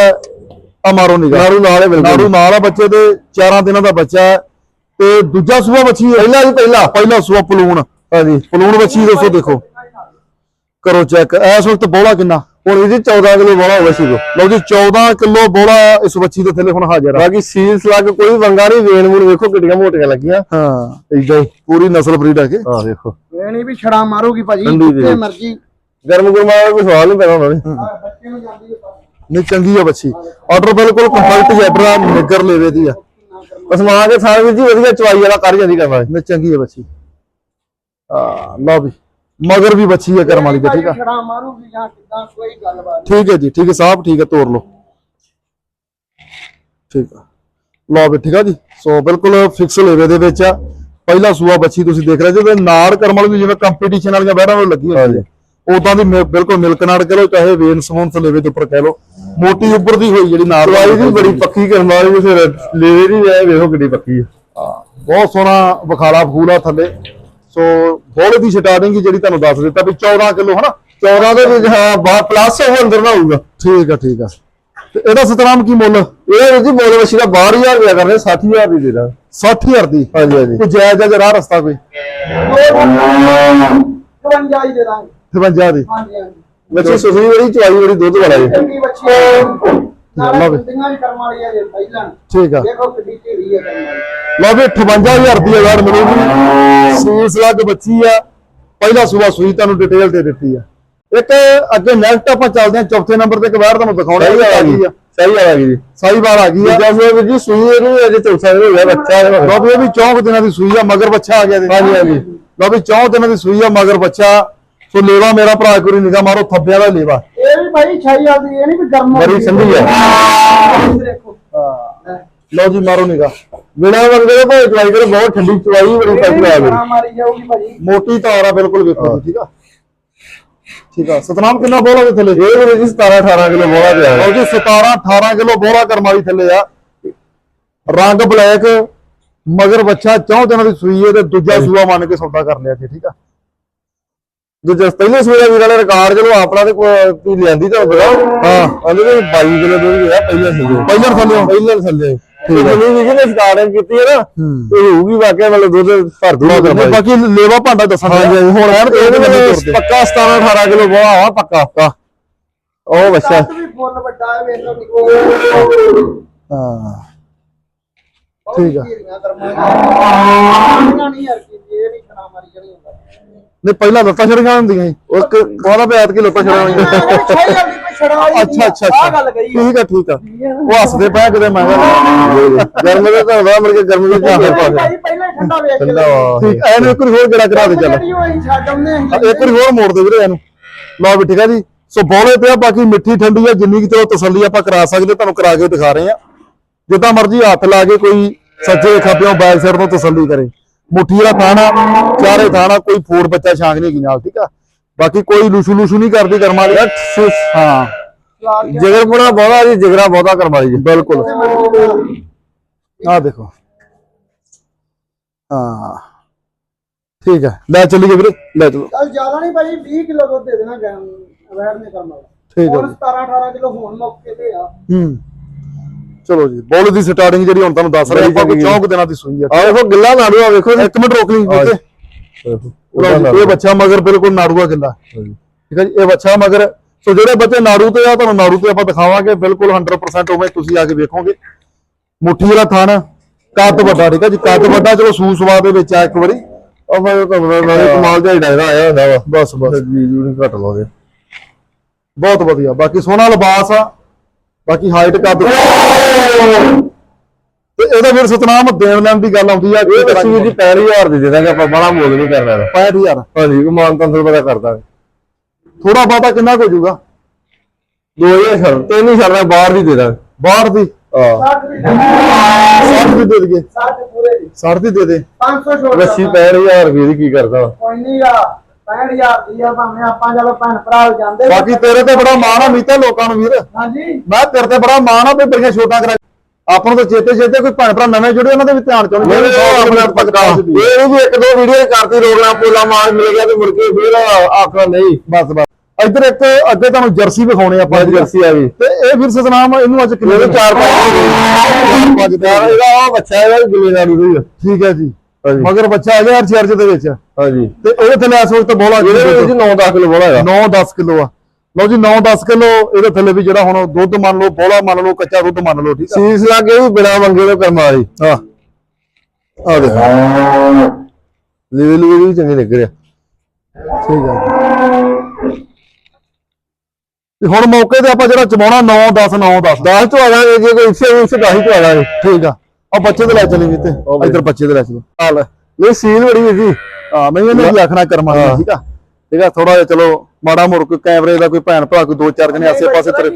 ਆ ਮਾਰੋ ਨਿਗਾ ਨਾਰੂ ਨਾਲ ਹੈ ਬਿਲਕੁਲ। ਨਾੜੂ ਨਾਲ ਆ ਬੱਚੇ ਦੇ 4 ਦਿਨਾਂ ਦਾ ਬੱਚਾ ਹੈ। ਤੇ ਦੂਜਾ ਸੂਆ ਬੱਚੀ ਹੈ। ਪਹਿਲਾ ਜੀ ਪਹਿਲਾ। ਪਹਿਲਾ ਸੂਆ ਪਲੂਣ ਹਾਂਜੀ ਪਲੂਣ ਬੱਚੀ ਦੋਸਤੋ ਦੇਖੋ। ਕਰੋ ਚੈੱਕ। ਇਸ ਵਕਤ ਬੋਲਾ ਕਿੰਨਾ? ਹੁਣ ਜੀ 14 ਕਿਲੋ ਬੋਲਾ ਹੋਇਆ ਸੀ ਕੋ ਲਓ ਜੀ 14 ਕਿਲੋ ਬੋਲਾ ਇਸ ਬੱਚੀ ਦੇ ਥੱਲੇ ਹੁਣ ਹਾਜ਼ਰ ਆ। ਬਾਕੀ ਸੀਲਸ ਲੱਗ ਕੋਈ ਵੰਗਾ ਨਹੀਂ ਵੇਨ ਵੂਨ ਵੇਖੋ ਕਿੱਡੀਆਂ ਮੋਟੀਆਂ ਲੱਗੀਆਂ। ਹਾਂ। ਇਦਾਂ ਹੀ ਪੂਰੀ ਨਸਲ ਬਰੀਡ ਹੈ ਕਿ। ਹਾਂ ਵੇਖੋ। ਇਹ ਨਹੀਂ ਵੀ ਛੜਾ ਮਾਰੂਗੀ ਭਾਜੀ ਜਿੱਥੇ। ਮਰਜ਼ੀ। ਗਰਮ ਗੁਰਮਾ ਦਾ ਕੋਈ ਸਵਾਲ ਨਹੀਂ ਪੈਣਾ ਉਹਨਾਂ ਨੇ। ਬੱਚੇ ਨੂੰ ਜਾਂਦੀ ਹੈ ਨਹੀਂ ਚੰਗੀ ਆ ਬੱਚੀ। ਆਰਡਰ ਬਿਲਕੁਲ ਕੰਪੈਕਟ ਜੈਟਰ ਆ ਨਿੱਗਰ ਲੇਵੇ ਦੀ ਆ। ਅਸਮਾ ਕੇ ਸਾਰੇ ਜੀ ਵਧੀਆ ਚਵਾਈ ਵਾਲਾ ਕਰ ਜਾਂਦੀ ਕਰਨਾ। ਨਹੀਂ ਚੰਗੀ ਆ ਬੱਚੀ। ਆ ਲਓ ਵੀ ਮਗਰ ਵੀ ਬੱਚੀ ਆ ਕਰਮ ਵਾਲੀ ਤੇ ਠੀਕ ਆ? ਛੜਾ ਮਾਰੂਗੀ ਜਾਂ ਕਿਦਾਂ ਕੋਈ ਗੱਲਬਾਤ ਠੀਕ ਹੈ ਜੀ ਠੀਕ ਹੈ ਸਾਹਿਬ ਠੀਕ ਹੈ ਤੋਰ ਲਓ। ਠੀਕ ਆ। ਲਓ ਵੀ ਠੀਕ ਆ ਜੀ ਸੋ ਬਿਲਕੁਲ ਫਿਕਸ ਲੇਵੇ ਦੇ ਵਿੱਚ ਆ। ਪਹਿਲਾ ਸੂਆ ਬੱਚੀ ਤੁਸੀਂ ਦੇਖ ਰਹੇ ਜੇ ਨਾੜ ਕਰਮ ਵਾਲੀ ਨੂੰ ਜਿਵੇਂ ਕੰਪੀਟੀਸ਼ਨ ਵਾਲੀਆਂ ਬਹਿਰਾਂ ਨਾਲ ਲੱਗੀ ਹੁੰਦੀ ਹੈ। ਉਦਾਂ ਦੀ ਬਿਲਕੁਲ ਮਿਲਕ ਨਾੜ ਕਹ ਲਓ ਚਾਹੇ ਵੇਨ ਸਮੂਨ ਲੇਵੇ ਦੇ ਉੱਪਰ ਕਹਿ ਲਓ। ਮੋਟੀ ਉੱਪਰਦੀ ਹੋਈ ਜਿਹੜੀ ਨਾੜ ਚਵਾਈ ਦੀ ਬੜੀ ਪੱਕੀ ਕਰਨ ਵਾਲੀ ਫਿਰ ਲੇਵੇ ਦੀ ਐ ਵੇਖੋ ਕਿੱਡੀ ਪੱਕੀ ਆ ਬਹੁਤ ਸੋਹਣਾ ਵਿਖਾਲਾ ਫੂਲ ਆ ਥੱਲੇ। ਸੋ ਬੋਲੇ ਦੀ ਸਟਾਰਟਿੰਗ ਜਿਹੜੀ ਤੁਹਾਨੂੰ ਦੱਸ ਦਿੱਤਾ ਵੀ 14 ਕਿਲੋ ਹਨਾ? 14 ਦੇ ਵਿੱਚ ਹਾਂ ਬਾਹਰ ਪਲੱਸ ਉਹ ਅੰਦਰ ਨਾ ਹੋਊਗਾ। ਠੀਕ ਆ ਠੀਕ ਆ। ਤੇ ਇਹਦਾ ਸਤਨਾਮ ਕੀ ਮੁੱਲ? ਇਹ ਜੀ ਮੋਲ ਵਸ਼ੀ ਦਾ 12000 ਰੁਪਇਆ ਕਰਦੇ 60000 ਦੀ ਦੇ ਦਾਂ 60000 ਦੀ? ਹਾਂਜੀ ਹਾਂਜੀ। ਕੋਈ ਜਾਇਜ਼ ਜਾਂ ਰਾਹ ਰਸਤਾ ਕੋਈ? 52 ਹੀ ਦੇ ਦਾਂਗੇ। 55 ਦੀ। ਹਾਂਜੀ ਹਾਂਜੀ। ਬੱਚੀ ਸੁਸਰੀ ਬੜੀ ਚਵਾਈ ਬੜੀ ਦੁੱਧ ਵਾਲਾ ਜੀ ਲਓ ਵੀ। ਕੁੰਡੀਆਂ ਵੀ ਕਰਮ ਵਾਲੀ ਆ ਜੇ ਪਹਿਲਾਂ। ਠੀਕ ਆ। ਦੇਖੋ ਕਿੱਡੀ ਢੇਰੀ ਹੈ ਕਰਮ ਵਾਲੀ। ਲਓ ਵੀ 58000 ਰੁਪਏ ਗਾੜ ਮਿਲੂਗੀ ਸੀਸ ਲੱਗ ਬੱਚੀ ਆ। ਪਹਿਲਾ ਸੂਆ ਸੂਈ ਤੁਹਾਨੂੰ ਡਿਟੇਲ ਦੇ ਦਿੱਤੀ ਆ। ਇੱਕ ਅੱਗੇ ਨੈਕਸਟ ਆਪਾਂ ਚੱਲਦੇ ਹਾਂ ਚੌਥੇ ਨੰਬਰ ਤੇ ਇੱਕ ਵਾਰ ਤੁਹਾਨੂੰ ਦਿਖਾਉਣਾ ਸਹੀ ਆ ਗਈ ਆ। ਸਹੀ ਆ ਗਈ ਜੀ ਆ ਗਈ ਆ। ਦੂਜਾ ਸੂਆ ਵੀਰ ਜੀ ਸੂਈ ਇਹਨੂੰ ਅਜੇ ਚੌਥਾ ਦਿਨ ਹੋ ਗਿਆ ਬੱਚਾ ਇਹਦਾ ਲਓ ਵੀ ਇਹ ਵੀ ਚੌਂਕ ਦਿਨਾਂ ਦੀ ਸੂਈ ਆ ਮਗਰ ਬੱਚਾ ਆ ਗਿਆ ਇਹਦੇ। ਹਾਂਜੀ, ਹਾਂਜੀ। ਲਓ ਵੀ ਚੌਂਕ ਦਿਨਾਂ ਦੀ ਸੂਈ ਆ ਮਗਰ ਬੱਚਾ। ਸੋ ਲੇਵਾ ਮੇਰਾ ਭਰਾ ਕੋਈ ਨਿਗਾਹ ਮਾਰੋ ਥੱਬਿਆਂ ਦਾ ਲੇਵਾ। ਇਹ ਵੀ ਭਾਈ ਛਾਈ ਆਦੀ ਇਹ ਨਹੀਂ ਵੀ ਗਰਮ ਹੋ ਬੜੀ ਗਈ। ਦੇਖੋ। ਲੈ। ਲਓ ਜੀ ਮਾਰੋ ਨਿਗਾਹ। ਬਿਨਾ ਬੰਦੇ ਦੇ ਭਾਵੇਂ ਚਵਾਈ ਕਰੋ ਬਹੁਤ ਠੰਡੀ ਚਵਾਈ ਬੜੀ ਵੀ ਆ ਛੜਾ ਮਾਰੀ ਜਾਊਗੀ ਭਾਜੀ ਮੋਟੀ ਤਾਰ ਆ ਬਿਲਕੁਲ ਵੇਖੋ ਠੀਕ ਆ? ਠੀਕ ਆ ਸਤਨਾਮ ਕਿੰਨਾ ਬੋਲਾ ਦੇ ਥੱਲੇ? ਇਹ ਵੀਰ ਜੀ 17 18 ਕਿਲੋ ਬੋਲਾ ਪਿਆ ਲਓ ਜੀ 17 18 ਕਿਲੋ ਬੋਰਾ ਕਰਮਾਲੀ ਥੱਲੇ ਆ। ਰੰਗ ਬਲੈਕ ਮਗਰ ਬੱਚਾ ਚੌਂ ਦਿਨਾਂ ਦੀ ਸੂਈ ਹੈ ਤੇ ਦੂਜਾ ਸੂਆ ਮੰਨ ਕੇ ਸੌਦਾ ਕਰ ਲਿਆ ਜੀ ਠੀਕ ਆ? ਦੂਜਾ ਪਹਿਲੇ ਸਵੇਰੇ ਵੀਰ ਵਾਲੇ ਰਿਕਾਰਡ ਚਲੋ ਆਪਣਾ ਤੇ ਕੋਈ ਲੈਂਦੀ ਤਾਂ ਬੜਾ ਹਾਂ। ਉਹਦੇ ਵਿੱਚ 22 ਕਿਲੋ ਦੁੱਧ ਗਿਆ ਪਹਿਲੇ ਥੱਲੇ। ਪਹਿਲਾਂ ਥੱਲੇ। ਪਹਿਲੇ ਥੱਲੇ। ਠੀਕ ਹੈ। ਜੀ ਜਿਹਨੇ ਸਟਾਰਟਿੰਗ ਕੀਤੀ ਹੈ ਨਾ ਇਹ ਹੋਊਗੀ ਵਾਕਿਆ ਮਤਲਬ ਦੁੱਧ ਭਰ ਦੂਗਾ ਕਰਮਾ ਬਾਕੀ ਲੇਵਾ ਭਾਂਡਾ ਦੱਸਣ ਹਾਂਜੀ ਹੁਣ ਐਨ ਇਹਦੇ ਇਹਦੇ ਵਿੱਚ ਪੱਕਾ 17 18 ਕਿਲੋ ਬੋਲਾ ਆ ਪੱਕਾ। ਉਹ ਬੱਚਾ। ਵੀ ਫੁੱਲ ਵੱਡਾ ਹੈ ਵੇਖ ਲਓ ਨਿਕੋ ਹਾਂ। ਠੀਕ ਆ। ਇਹਨਾਂ ਨਹੀਂ ਯਾਰ ਕੀ ਇਹ ਨਹੀਂ ਖਣਾ ਮਾਰੀ ਜਣੀ ਹੁੰਦਾ। ਨਹੀਂ ਪਹਿਲਾਂ ਲੱਤਾਂ ਛੜੀਆਂ ਹੁੰਦੀਆਂ ਸੀ। ਉਸ ਕੇ ਬਾਅਦ ਪਿਆਤ ਕੀ ਲੱਤਾਂ ਛੜੀਆਂ ਹੋਈਆਂ। ਅੱਛਾ ਅੱਛਾ ਆ ਗੱਲ ਕਹੀ ਠੀਕ ਆ ਠੀਕ ਆ। ਉਹ ਹੱਸਦੇ ਪਏ ਕਿਤੇ ਮੈਂ ਗਰਮ ਦੇ ਤਾਂ ਮਰ ਕੇ ਗਰਮ ਦੇ ਪਾਸੇ ਭਾਈ ਪਹਿਲਾਂ ਠੰਡਾ ਵੇਖ ਕੇ ਠੰਡਾ। ਠੀਕ ਐਨੂੰ ਇੱਕ ਵਾਰੀ ਹੋਰ ਗੇੜਾ ਕਰਾ ਦੇ ਚੱਲ। ਇੱਕ ਵਾਰੀ ਹੋਰ ਮੋੜ ਦੇ ਵੀਰੇ ਇਹਨੂੰ। ਲਓ ਵੀ ਠੀਕ ਆ ਜੀ। ਸੋ ਬੋਲੇ ਪਿਆ ਬਾਕੀ ਮਿੱਠੀ ਠੰਡੀ ਆ ਜਿੰਨੀ ਕਿ ਚਲੋ ਤਸੱਲੀ ਆਪਾਂ ਕਰਾ ਸਕਦੇ ਤੁਹਾਨੂੰ ਕਰਾ ਕੇ ਦਿਖਾ ਰਹੇ ਆ। ਜਿੱਦਾਂ ਮਰਜ਼ੀ ਹੱਥ ਲਾ ਕੇ ਕੋਈ ਸੱਜੇ ਖੱਬਿਓਂ ਬੈਕ ਸਾਈਡ ਤੋਂ ਤਸੱਲੀ ਕਰੇ। ਮੁੱਠੀ ਵਾਲਾ ਥਾਣਾ ਚਾਰੇ ਥਾਣਾ ਕੋਈ ਫੂਡ ਬੱਚਾ ਛਾਂਗ ਨਹੀਂ ਨਾਲ ਠੀਕ ਆ? ਬਾਕੀ ਕੋਈ ਲੂਸ਼ੂ ਲੂਸ਼ੂ ਨਹੀਂ ਕਰਦੀ ਕਰਮਾਂ ਦੀ ਹਾਂ। ਲਾ ਕੇ ਜਿਗਰ ਪੁਣਾ ਬਹੁਤਾ ਜੀ ਜਿਗਰਾ ਬਹੁਤਾ ਕਰਮਾਈ ਜੀ ਬਿਲਕੁਲ। ਆਹ ਦੇਖੋ। ਹਾਂ। ਠੀਕ ਹੈ ਲੈ ਚੱਲੀਏ ਵੀਰੇ। ਲੈ ਚਲੋ। ਚੱਲ ਜ਼ਿਆਦਾ ਨਹੀਂ ਭਾਈ 20 ਕਿਲੋ ਦੁੱਧ ਦੇ ਦੇਣਾ ਗੈਮ ਅਵੈਰ ਨੇ ਕੰਮ ਵਾਲਾ ਠੀਕ ਹੈ ਹੁਣ ਜੀ। 17 18 ਕਿਲੋ ਹੋਣ ਮੌਕੇ ਤੇ ਆ। ਹੂੰ। ਚਲੋ ਜੀ ਬੋਲ ਦੀ ਸਟਾਰਟਿੰਗ ਜਿਹੜੀ ਹੁਣ ਤੁਹਾਨੂੰ ਦੱਸ ਰਹੇ ਆਪਾਂ ਕੋਈ ਚੌਂਕ ਦਿਨਾਂ ਦੀ ਸੂਈ ਆ। ਆ। ਵੇਖੋ ਗਿੱਲਾ ਨਾੜੂ ਆ ਵੇਖੋ ਇੱਕ ਮਿੰਟ ਰੋਕ ਲਈ ਜੀ, ਇਹ ਬੱਚਾ ਮਗਰ ਬਿਲਕੁਲ ਨਾੜੂਆ ਕਿੰਦਾ ਠੀਕ ਹੈ ਜੀ ਇਹ ਬੱਚਾ ਮਗਰ। ਸੋ ਜਿਹੜੇ ਬੱਚੇ ਨਾੜੂ ਤੇ ਆ ਤੁਹਾਨੂੰ ਨਾੜੂ ਤੇ ਆਪਾਂ ਦਿਖਾਵਾਂਗੇ। ਬਿਲਕੁਲ 100% ਉਵੇਂ ਤੁਸੀਂ ਆ ਕੇ ਵੇਖੋਗੇ। ਮੁੱਠੀ ਵਾਲਾ ਥਣ ਕੱਦ ਵੱਡਾ ਠੀਕ ਹੈ ਜੀ? ਕੱਦ ਵੱਡਾ ਚਲੋ ਸੂ ਸਵਾ ਦੇ ਵਿੱਚ ਆ ਇੱਕ ਵਾਰੀ। ਉਹ ਫਿਰ ਤੁਹਾਨੂੰ ਮੈਂ ਕਮਾਲ ਜਿਹਾ ਡਾਇਰਾ ਆਇਆ ਹੁੰਦਾ ਵਾ। ਬਸ ਬਸ। ਜੀ ਜੀ ਘਟ ਲਾਉਂਦੇ। ਬਹੁਤ ਵਧੀਆ। ਬਾਕੀ ਸੋਹਣਾ ਲਿਬਾਸ ਆ। ਬਾਕੀ ਹਾਈਟ ਕੱਦ ਤੇ ਇਹਦਾ ਫਿਰ ਸਤਨਾਮ ਦੇਣ ਲੈਣ ਦੀ ਗੱਲ ਆਉਂਦੀ ਆ ਇਹ ਤਸਵੀਰ ਦੀ 65000 ਦੀ ਦੇ ਦਾਂਗੇ ਆਪਾਂ ਬੜਾ ਮੁੱਲ ਨਹੀਂ ਕਰਨਾ ਇਹਦਾ। 65000 ਹਾਂਜੀ ਕਮਾਨ ਤਾਂ ਤੁਹਾਨੂੰ ਪਤਾ ਕਰ ਦਾਂਗੇ। ਥੋੜਾ ਬਹੁਤਾ ਕਿੰਨਾ ਕੁ ਹੋ ਜਾਊਗਾ 2000 ਛੱਡ ਤਿੰਨ ਹੀ ਛੱਡਣਾ ਬਾਹਰ ਦੀ ਦੇ ਦਾਂਗੇ। ਬਾਹਰ ਦੀ? ਹਾਂ। 60 ਵੀ 60 ਦੀ। ਦੇ ਦਈਏ। 60 ਪੂਰੇ ਦੀ। 60 ਦੀ ਦੇ। ਦੇ 500 ਛੋੜ 80 65000 ਰੁਪਏ ਦੀ ਕੀ ਕਰਦਾ ਵਾ? ਕੋਈ ਨਹੀਂ ਆ 65000 ਦੀ ਆ ਭਾਵੇਂ ਆਪਾਂ ਚਲੋ ਭੈਣ ਭਰਾ ਜਾਂਦੇ ਬਾਕੀ ਤੇਰੇ ਤੇ ਬੜਾ ਮਾਣ ਆ ਮੀਤੇ ਲੋਕਾਂ ਨੂੰ ਵੀਰ। ਹਾਂਜੀ। ਮੈਂ ਤੇਰੇ ਤੇ ਬੜਾ ਮਾਣ ਆ ਵੀ ਬੜੀਆਂ ਛੋਟਾਂ ਕਰਾ ਆਪਾਂ ਨੂੰ ਤਾਂ ਚੇਤੇ ਚੇਤੇ ਕੋਈ ਭੈਣ ਭਰਾ ਨਵੇਂ ਜੁੜੇ ਉਹਨਾਂ ਦੇ ਵੀ ਧਿਆਨ ਚਾਉਣੀ ਮੇਰੇ ਆਪਣਾ ਪੱਕਾ। ਇਹ ਵੀ ਇੱਕ ਦੋ ਵੀਡੀਓ ਕਰਤੀ ਰੋਗਣਾ ਪੋਲਾ ਮਾਰ ਮਿਲ ਗਿਆ ਤੇ ਮੁੜ ਕੇ ਫਿਰ ਆਖਣਾ ਨਹੀਂ। ਬਸ ਬਸ। ਇੱਧਰ ਇੱਕ ਅੱਗੇ ਤੁਹਾਨੂੰ ਜਰਸੀ ਵਿਖਾਉਣੇ ਆਪਾਂ ਜਰਸੀ ਆ ਗਈ। ਤੇ ਇਹ ਫਿਰ ਸਤਨਾਮ ਇਹਨੂੰ ਅੱਜ ਕਿੰਨੇ ਚਾਰ ਪੰਜ ਇਹਦਾ ਬੱਚਾ ਇਹਦਾ ਜ਼ਿੰਮੇਵਾਰੀ ਹੋਈ ਠੀਕ ਹੈ ਜੀ। ਮਗਰ ਬੱਚਾ ਆ ਗਿਆ ਚਰਚ ਦੇ ਵਿੱਚ। ਹਾਂਜੀ। ਤੇ ਇਹਦੇ ਥੱਲੇ ਇਸ ਵਕਤ ਬੋਲਾ ਇਹਦੇ ਵਿੱਚ 9-10 ਕਿਲੋ ਬੜਾ ਹੈਗਾ। 9-10 ਕਿਲੋ ਆ। ਲਓ ਜੀ 9-10 ਕਿਲੋ ਇਹਦੇ ਥੱਲੇ ਵੀ ਜਿਹੜਾ ਹੁਣ ਦੁੱਧ ਮੰਨ ਲਓ ਬੋਲਾ ਮੰਨ ਲਓ ਕੱਚਾ ਦੁੱਧ ਮੰਨ ਲਓ ਠੀਕ ਆ? ਸੀਸ ਲੱਗੇ ਵੀ ਬਿਨਾ ਮੰਗੇ ਤੋਂ ਕਰਮਾ ਵਾਲੀ ਹਾਂ। ਆ ਦੇਖ। ਲੈਵਲ ਵੀ ਚੰਗੇ ਲੱਗ ਰਿਹਾ। ਠੀਕ ਜੀ। ਤੇ ਹੁਣ ਮੌਕੇ ਤੇ ਆਪਾਂ ਜਿਹੜਾ ਚਮਾਉਣਾ 9 10 9 10 10 ਤੋਂ ਆ ਜਾਣਗੇ ਜੇ ਕੋਈ ਇਸੇ ਉਸੇ 10 ਤੋਂ ਆ ਠੀਕ ਆ। ਆ ਬੱਚੇ ਦੇ ਲੈ ਚਲੀ ਵੀ ਤੇ। ਇੱਧਰ ਬੱਚੇ ਦੇ ਲੈ ਚਲੋ। ਹਾਲ ਨਹੀਂ ਸੀਲ ਬੜੀ ਵੀ ਸੀ। ਹਾਂ ਮੈਂ ਇਹਨੇ ਕੀ ਆਖਣਾ ਕਰਮਾ ਦੀ, ਠੀਕ ਆ। ਠੀਕ ਆ ਥੋੜਾ ਜਿਹਾ ਚਲੋ ਮਾੜਾ ਮੋੜ ਕੋਈ ਕੈਮਰੇ ਦਾ ਕੋਈ ਭੈਣ ਭਰਾ ਕੋਈ ਦੋ ਚਾਰ ਜਣੇ ਆਸੇ ਪਾਸੇ ਤੁਰੇ।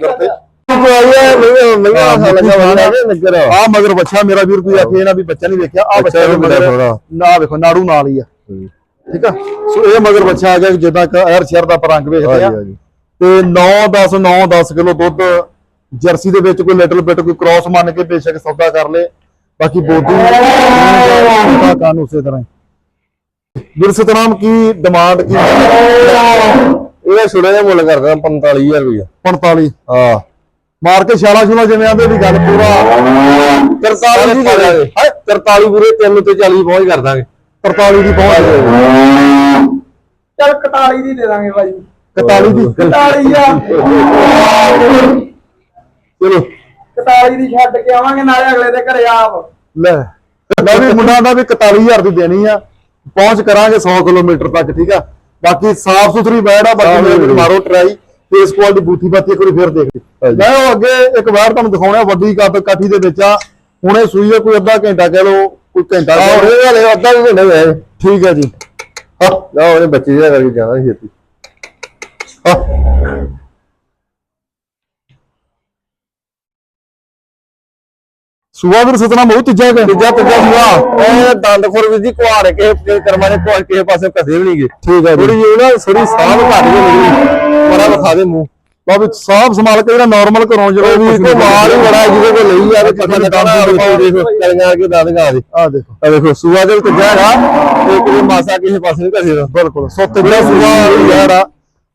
ਨਗਰ ਆ ਮਗਰ ਬੱਚਾ ਮੇਰਾ ਵੀਰ ਕੋਈ ਆਖੇ ਨਾ ਵੀ ਬੱਚਾ ਨਹੀਂ ਵੇਖਿਆ। ਆ ਬੱਚਾ। ਨਾ ਵੇਖੋ ਨਾੜੂ ਨਾਲ ਹੀ ਆ। ਠੀਕ ਆ? ਸੋ ਇਹ ਮਗਰ ਬੱਚਾ ਆ ਗਿਆ ਜਿੱਦਾਂ ਕਿ ਐਰ ਸ਼ਹਿਰ ਦਾ ਪਰੰਗ ਵੇਖਦੇ ਆ। ਤੇ 9 10 9 10 ਕਿਲੋ ਦੁੱਧ ਜਰਸੀ ਦੇ ਵਿੱਚ ਕੋਈ ਲਿਟਲ ਬਿਟ ਕੋਈ ਕ੍ਰਾਸ ਮੰਨ ਕੇ ਬੇਸ਼ੱਕ ਸੌਦਾ ਕਰ ਲੇ। ਬਾਕੀ ਦਾ ਕਾਨ ਉਸੇ ਤਰ੍ਹਾਂ ਹੀ। ਵੀਰ ਸਤਨਾਮ ਕੀ ਡਿਮਾਂਡ ਕੀ? ਇਹਦਾ ਛੋੜਾ ਜਿਹਾ ਮੁੱਲ ਕਰਦਾ 45000 ਰੁਪਇਆ 45 ਹਾਂ। ਮਾਰ ਕੇ ਛਾਲਾ ਛੂਲਾ ਜਿਵੇਂ ਆਂਦੇ ਵੀ ਗੱਲ ਪੂਰਾ। 43 ਦੀ ਦੇ ਦਾਂਗੇ 43 ਪੂਰੇ 3 ਤੇ 40 ਪਹੁੰਚ ਕਰ ਦਾਂਗੇ। 43 ਦੀ ਪਹੁੰਚ ਚੱਲ 41 ਦੀ ਦੇ ਦਾਂਗੇ ਭਾਈ। 41 ਦੀ? 41 ਆ ਚਲੋ। 41 ਦੀ ਛੱਡ ਕੇ ਆਵਾਂਗੇ ਨਾਲੇ ਅਗਲੇ ਦੇ ਘਰੇ ਆਪ। ਲੈ ਲੈ ਵੀ ਮੁੰਡਾ ਦਾ ਵੀ 41000 ਦੀ ਦੇਣੀ ਆ। ਪਹੁੰਚ ਕਰਾਂਗੇ 100 ਕਿਲੋਮੀਟਰ ਤੱਕ ਠੀਕ ਆ? ਬਾਕੀ ਸਾਫ਼ ਸੁਥਰੀ ਬੈੜ ਆ ਬਾਕੀ ਮੇਰੇ ਵੀਰ ਮਾਰੋ ਟਰਾਈ ਫੇਸ ਕੁਆਲ ਦੀ ਬੂਥੀ ਬਾਤੀ ਇੱਕ ਵਾਰੀ ਫੇਰ ਦੇਖ ਲਈ। ਮੈਂ ਉਹ ਅੱਗੇ ਇੱਕ ਵਾਰ ਤੁਹਾਨੂੰ ਦਿਖਾਉਣਾ ਵੱਡੀ ਕਾਠੀ ਦੇ ਵਿੱਚ ਆ। ਹੁਣੇ ਸੂਈ ਆ ਕੋਈ ਅੱਧਾ ਘੰਟਾ ਕਹਿ ਲਓ ਕੋਈ ਘੰਟਾ। ਇਹ ਅੱਧਾ ਵੀ ਘੰਟਾ ਹੋਇਆ। ਠੀਕ ਹੈ ਜੀ। ਲਓ ਉਹਨੇ ਬੱਚੇ ਜਿਹੜਾ ਕਰਕੇ ਜਾਣਾ ਸੀ ਛੇਤੀ ਸੂਆ ਵੀਰ ਸਤਨਾ ਬਹੁਤ ਤੀਜਾ ਹੈ ਤੀਜਾ ਤੀਜਾ ਸੁਆ। ਇਹ ਦੰਦਖੋਰ ਵੀ ਦੀ ਕੁਹਾੜ ਕੇ ਕੇ ਕਰਮਾਂ ਨੇ ਕੁਹਾੜ ਕਿਸੇ ਪਾਸੇ ਕਦੇ ਵੀ ਨਹੀਂ ਗਏ। ਠੀਕ ਹੈ ਥੋੜੀ ਜੀ ਜਿਹੀ ਨਾ ਥੋੜੀ ਸਾਹ ਘੱਟ ਗਈ ਮੇਰੀ ਬੜਾ ਵਿਖਾ ਦੇ ਮੂੰਹ। ਬਾਬੇ ਸਾਫ਼ ਸੰਭਾਲ ਕੇ ਜਿਹੜਾ ਨਾਰਮਲ ਘਰੋਂ ਜਿਹੜਾ ਵੀ ਕੋ ਮਾਲ ਹੀ ਬੜਾ ਜਿਹਦੇ ਕੋਲ ਲਈ ਆ ਤੇ ਪਤਾ ਲੱਗਾ ਦੇਖੋ ਕਲੀਆਂ ਕੇ ਦਾਦਗਾ ਦੇ ਆ ਦੇਖੋ। ਆ ਦੇਖੋ ਸੂਆ ਦੇ ਉੱਤੇ ਹੈਗਾ ਤੇ ਕਿਤੇ ਮਾਸਾ ਕਿਸੇ ਪਾਸੇ ਨਹੀਂ ਘਸੇ ਦਾ। ਬਿਲਕੁਲ ਸੋ ਤਿੰਨੇ ਸੂਆ ਯਾਰ ਆ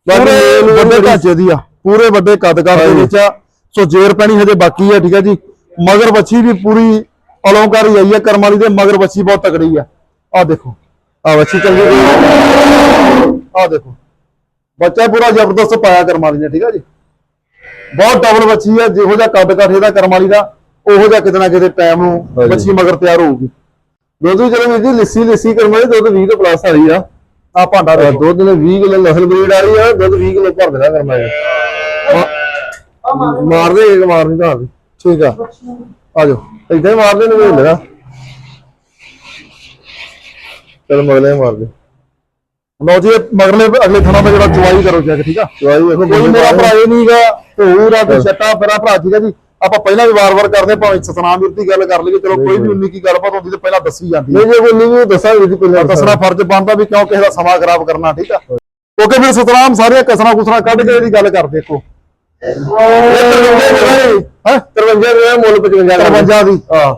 ਪੂਰੇ ਵੱਡੇ ਢਾਂਚੇ ਦੀ ਆ ਪੂਰੇ ਵੱਡੇ ਕੱਦ ਕੱਦ ਦੇ ਵਿੱਚ ਆ। ਸੋ ਜੇਰ ਪੈਣੀ ਹਜੇ ਬਾਕੀ ਆ ਠੀਕ ਆ ਜੀ। ਮਗਰ ਬੱਚੀ ਵੀ ਪੂਰੀ ਅਲੋਂਕਾਰੀ ਆਈ ਆ ਕਰਮ ਵਾਲੀ ਦੇ ਮਗਰ ਬੱਚੀ ਬਹੁਤ ਤਕੜੀ ਆ। ਆ ਦੇਖੋ ਆ ਵੱਛੀ ਚੰਗੀ ਆ ਦੇਖੋ ਬੱਚਾ ਪੂਰਾ ਜ਼ਬਰਦਸਤ ਪਾਇਆ ਕਰਮ ਵਾਲੀ ਨੇ ਠੀਕ ਆ ਜੀ। ਬਹੁਤ ਡਬਲ ਬੱਚੀ ਆ ਜਿਹੋ ਜਿਹਾ ਕੱਦ ਕੱਠ ਇਹਦਾ ਕਰਮ ਵਾਲੀ ਦਾ ਉਹੋ ਜਿਹਾ ਕਿਤੇ ਨਾ ਕਿਤੇ ਟਾਈਮ ਨੂੰ। ਬੱਚੀ ਮਗਰ ਤਿਆਰ ਹੋਊਗੀ। ਦੁੱਧ ਵੀ ਚਲੋ ਜੀ ਲੱਸੀ ਲੱਸੀ ਕਰਮ ਵਾਲੀ ਦੁੱਧ 20 ਤੋਂ ਪਲੱਸ ਵਾਲੀ ਆ। ਆ ਭਾਂਡਾ ਦੁੱਧ ਨੇ 20 ਕਿਲੋ ਨਸਲ ਬਰੀਡ ਵਾਲੀ ਆ ਦੁੱਧ 20 ਕਿਲੋ ਭਰ ਦੇਣਾ ਕਰਮ ਵਾਲੀ ਆ ਮਾਰ ਮਾਰ ਦੇ ਇੱਕ ਮਾਰ ਨਹੀਂ ਤਾਂ ਠੀਕ ਆ। ਆ ਜਾਓ। ਇਦਾਂ ਹੀ ਮਾਰਦੇ ਨੇ ਵੇਖ ਲੈਣਾ ਚਲ ਮਗਲੇ ਮਾਰ ਦੇ। ਲਓ ਜੀ ਇਹ ਮਗਰਲੇ ਅਗਲੇ ਥਣਾ ਦਾ ਜਿਹੜਾ ਚੁਆਈ ਕਰੋ ਚੈੱਕ ਠੀਕ ਆ? ਚਵਾਈ ਵੇਖੋ ਕੋਈ ਮੇਰਾ ਭਰਾ ਇਹ ਨਹੀਂਗਾ ਪੂਰਾ ਤੇ ਛੱਟਾ ਮੇਰਾ ਭਰਾ ਠੀਕ ਆ ਜੀ? ਆਪਾਂ ਪਹਿਲਾਂ ਵੀ ਵਾਰ-ਵਾਰ ਕਰਦੇ ਭਾਵੇਂ ਸਤਨਾਮ ਵੀਰ ਦੀ ਗੱਲ ਕਰ ਲਈਏ ਚਲੋ ਕੋਈ ਵੀ ਉਨੀ ਕੀ ਗੱਲਬਾਤ ਹੁੰਦੀ ਤੇ ਪਹਿਲਾਂ ਦੱਸੀ ਜਾਂਦੀ ਹੈ ਨਹੀਂ ਜੇ ਕੋਈ ਨਹੀਂ ਦੱਸਾਂ ਵੀਰ ਜੀ ਪਹਿਲਾਂ ਦੱਸਣਾ ਫਰਜ਼ ਬਣਦਾ ਵੀ ਕਿਉਂ ਕਿਸੇ ਦਾ ਸਮਾਂ ਖਰਾਬ ਕਰਨਾ ਠੀਕ ਆ? ਕਿਉਂਕਿ ਫਿਰ ਸਤਨਾਮ ਸਾਰੀਆਂ ਕਸਰਾਂ ਕੁਸਰਾਂ ਕੱਢ ਕੇ ਇਹਦੀ ਗੱਲ ਕਰ ਦੇਖੋ। ਹੈ 53 ਦੇ ਮੁੱਲ 55 ਦਾ 53 ਦੀ। ਹਾਂ।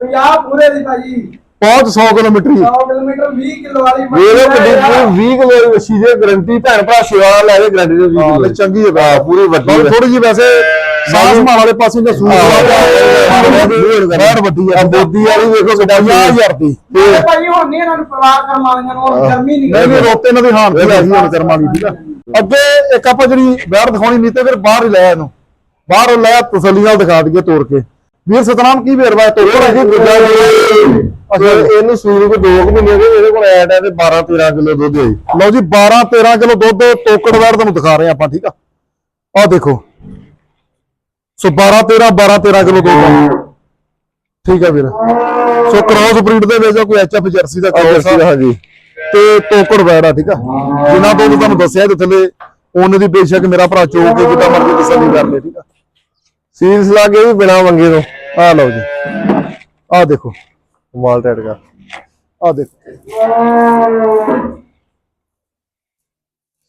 50 ਪੂਰੇ ਦੀ ਭਾਜੀ। ਪਹੁੰਚ 100 ਕਿਲੋਮੀਟਰ ਹੀ 100 ਕਿਲੋਮੀਟਰ 20 ਕਿਲੋ ਵਾਲੀ ਵੇਲੇ ਮੱਛੀ ਕਿੱਡੀ ਆ। 20 ਕਿਲੋ ਦੀ ਮੱਛੀ ਦੀ ਗਾਰੰਟੀ ਭੈਣ ਭਰਾ ਸੇਵਾ ਲੈ ਕੇ ਗਾਰੰਟੀ ਦੇ 20 ਹਾਂ, ਕਿਲੋ ਨਹੀਂ, ਚੰਗੀ ਹੈ ਪੂਰੀ ਵੱਡੀ ਥੋੜੀ ਜੀ ਵੈਸੇ ਸਾਹ ਸੰਭਾਲ ਵਾਲੇ ਪਾਸੇ ਦਾ ਸੂਰ ਬੈਠ ਵੱਡੀ ਆ। ਬੋਦੀ ਵਾਲੀ ਵੇਖੋ ਕਿੱਡਾ 50000 ਦੀ। ਭਾਜੀ ਹੁਣ ਨਹੀਂ ਇਹਨਾਂ ਨੂੰ ਪਰਵਾਹ ਕਰਮ ਵਾਲੀਆਂ ਨੂੰ ਹੁਣ ਗਰਮੀ ਨਹੀਂ ਨਹੀਂ ਨਹੀਂ ਰੋਤੇ ਇਹਨਾਂ ਦੀ ਹਾਨ ਤੇ ਹੈਗੀ ਹੁਣ ਕਰਮਾਂ ਦੀ ਠੀਕ ਆ। ਅੱਗੇ ਇੱਕ ਆਪਾਂ ਜਿਹੜੀ ਬਾਹਰ ਦਿਖਾਉਣੀ ਨਹੀਂ ਤੇ ਫਿਰ ਬਾਹਰ ਹੀ ਲੈ ਇਹਨੂੰ। ਬਾਹਰ ਲੈ ਤਸੱਲੀ ਨਾਲ ਦਿਖਾ ਦਈਏ ਤੋੜ ਕੇ। ਵੀਰ ਸਤਨਾਮ ਕੀ ਵੇਰਵਾ ਤੋੜ ਜੀ ਦੂਜਾ ਅੱਛਾ। ਇਹਨੂੰ ਸੂਰ ਕੋ 2 ਮਹੀਨੇ ਦੇ ਇਹਦੇ ਕੋਲ ਐਟ ਹੈ ਤੇ 12 13 ਕਿਲੋ ਦੁੱਧ ਹੈ। ਲਓ ਜੀ 12 13 ਕਿਲੋ ਦੁੱਧ ਟੋਕੜ ਵੈਰ ਤੁਹਾਨੂੰ ਦਿਖਾ ਰਹੇ ਆਪਾਂ ਠੀਕ ਆ। ਆਹ ਦੇਖੋ। ਸੋ 12 13 12 13 ਕਿਲੋ ਆ। ਠੀਕ ਆ ਵੀਰ। ਸੋ ਕ੍ਰੋਸ ਬਰੀਡ ਦੇ ਵਿੱਚ ਕੋਈ ਐਚਐਫ ਜਰਸੀ ਦਾ cross ਆ। ਹਾਂਜੀ। ਤੇ ਟੋਕੜ ਵੈੜ ਆ ਠੀਕ ਆ? ਜਿਨ੍ਹਾਂ ਤੋਂ ਤੁਹਾਨੂੰ ਦੱਸਿਆ ਤੇ ਥੱਲੇ ਉਹਨੇ ਦੀ ਬੇਸ਼ੱਕ ਮੇਰਾ ਭਰਾ ਚੋਕ ਕੇ ਜਿੱਦਾਂ ਮਰਜ਼ੀ ਤਸੱਲੀ ਕਰ ਲੈ ਠੀਕ ਆ? ਸੀਲਸ ਲਾਗੇ ਵੀ ਬਿਨਾ ਮੰਗੇ ਤੋਂ। ਆਹ ਲਓ ਜੀ। ਆਹ ਦੇਖੋ। ਮਾਲ ਟੈਟ ਕਰ ਆਹ ਦੇਖੋ।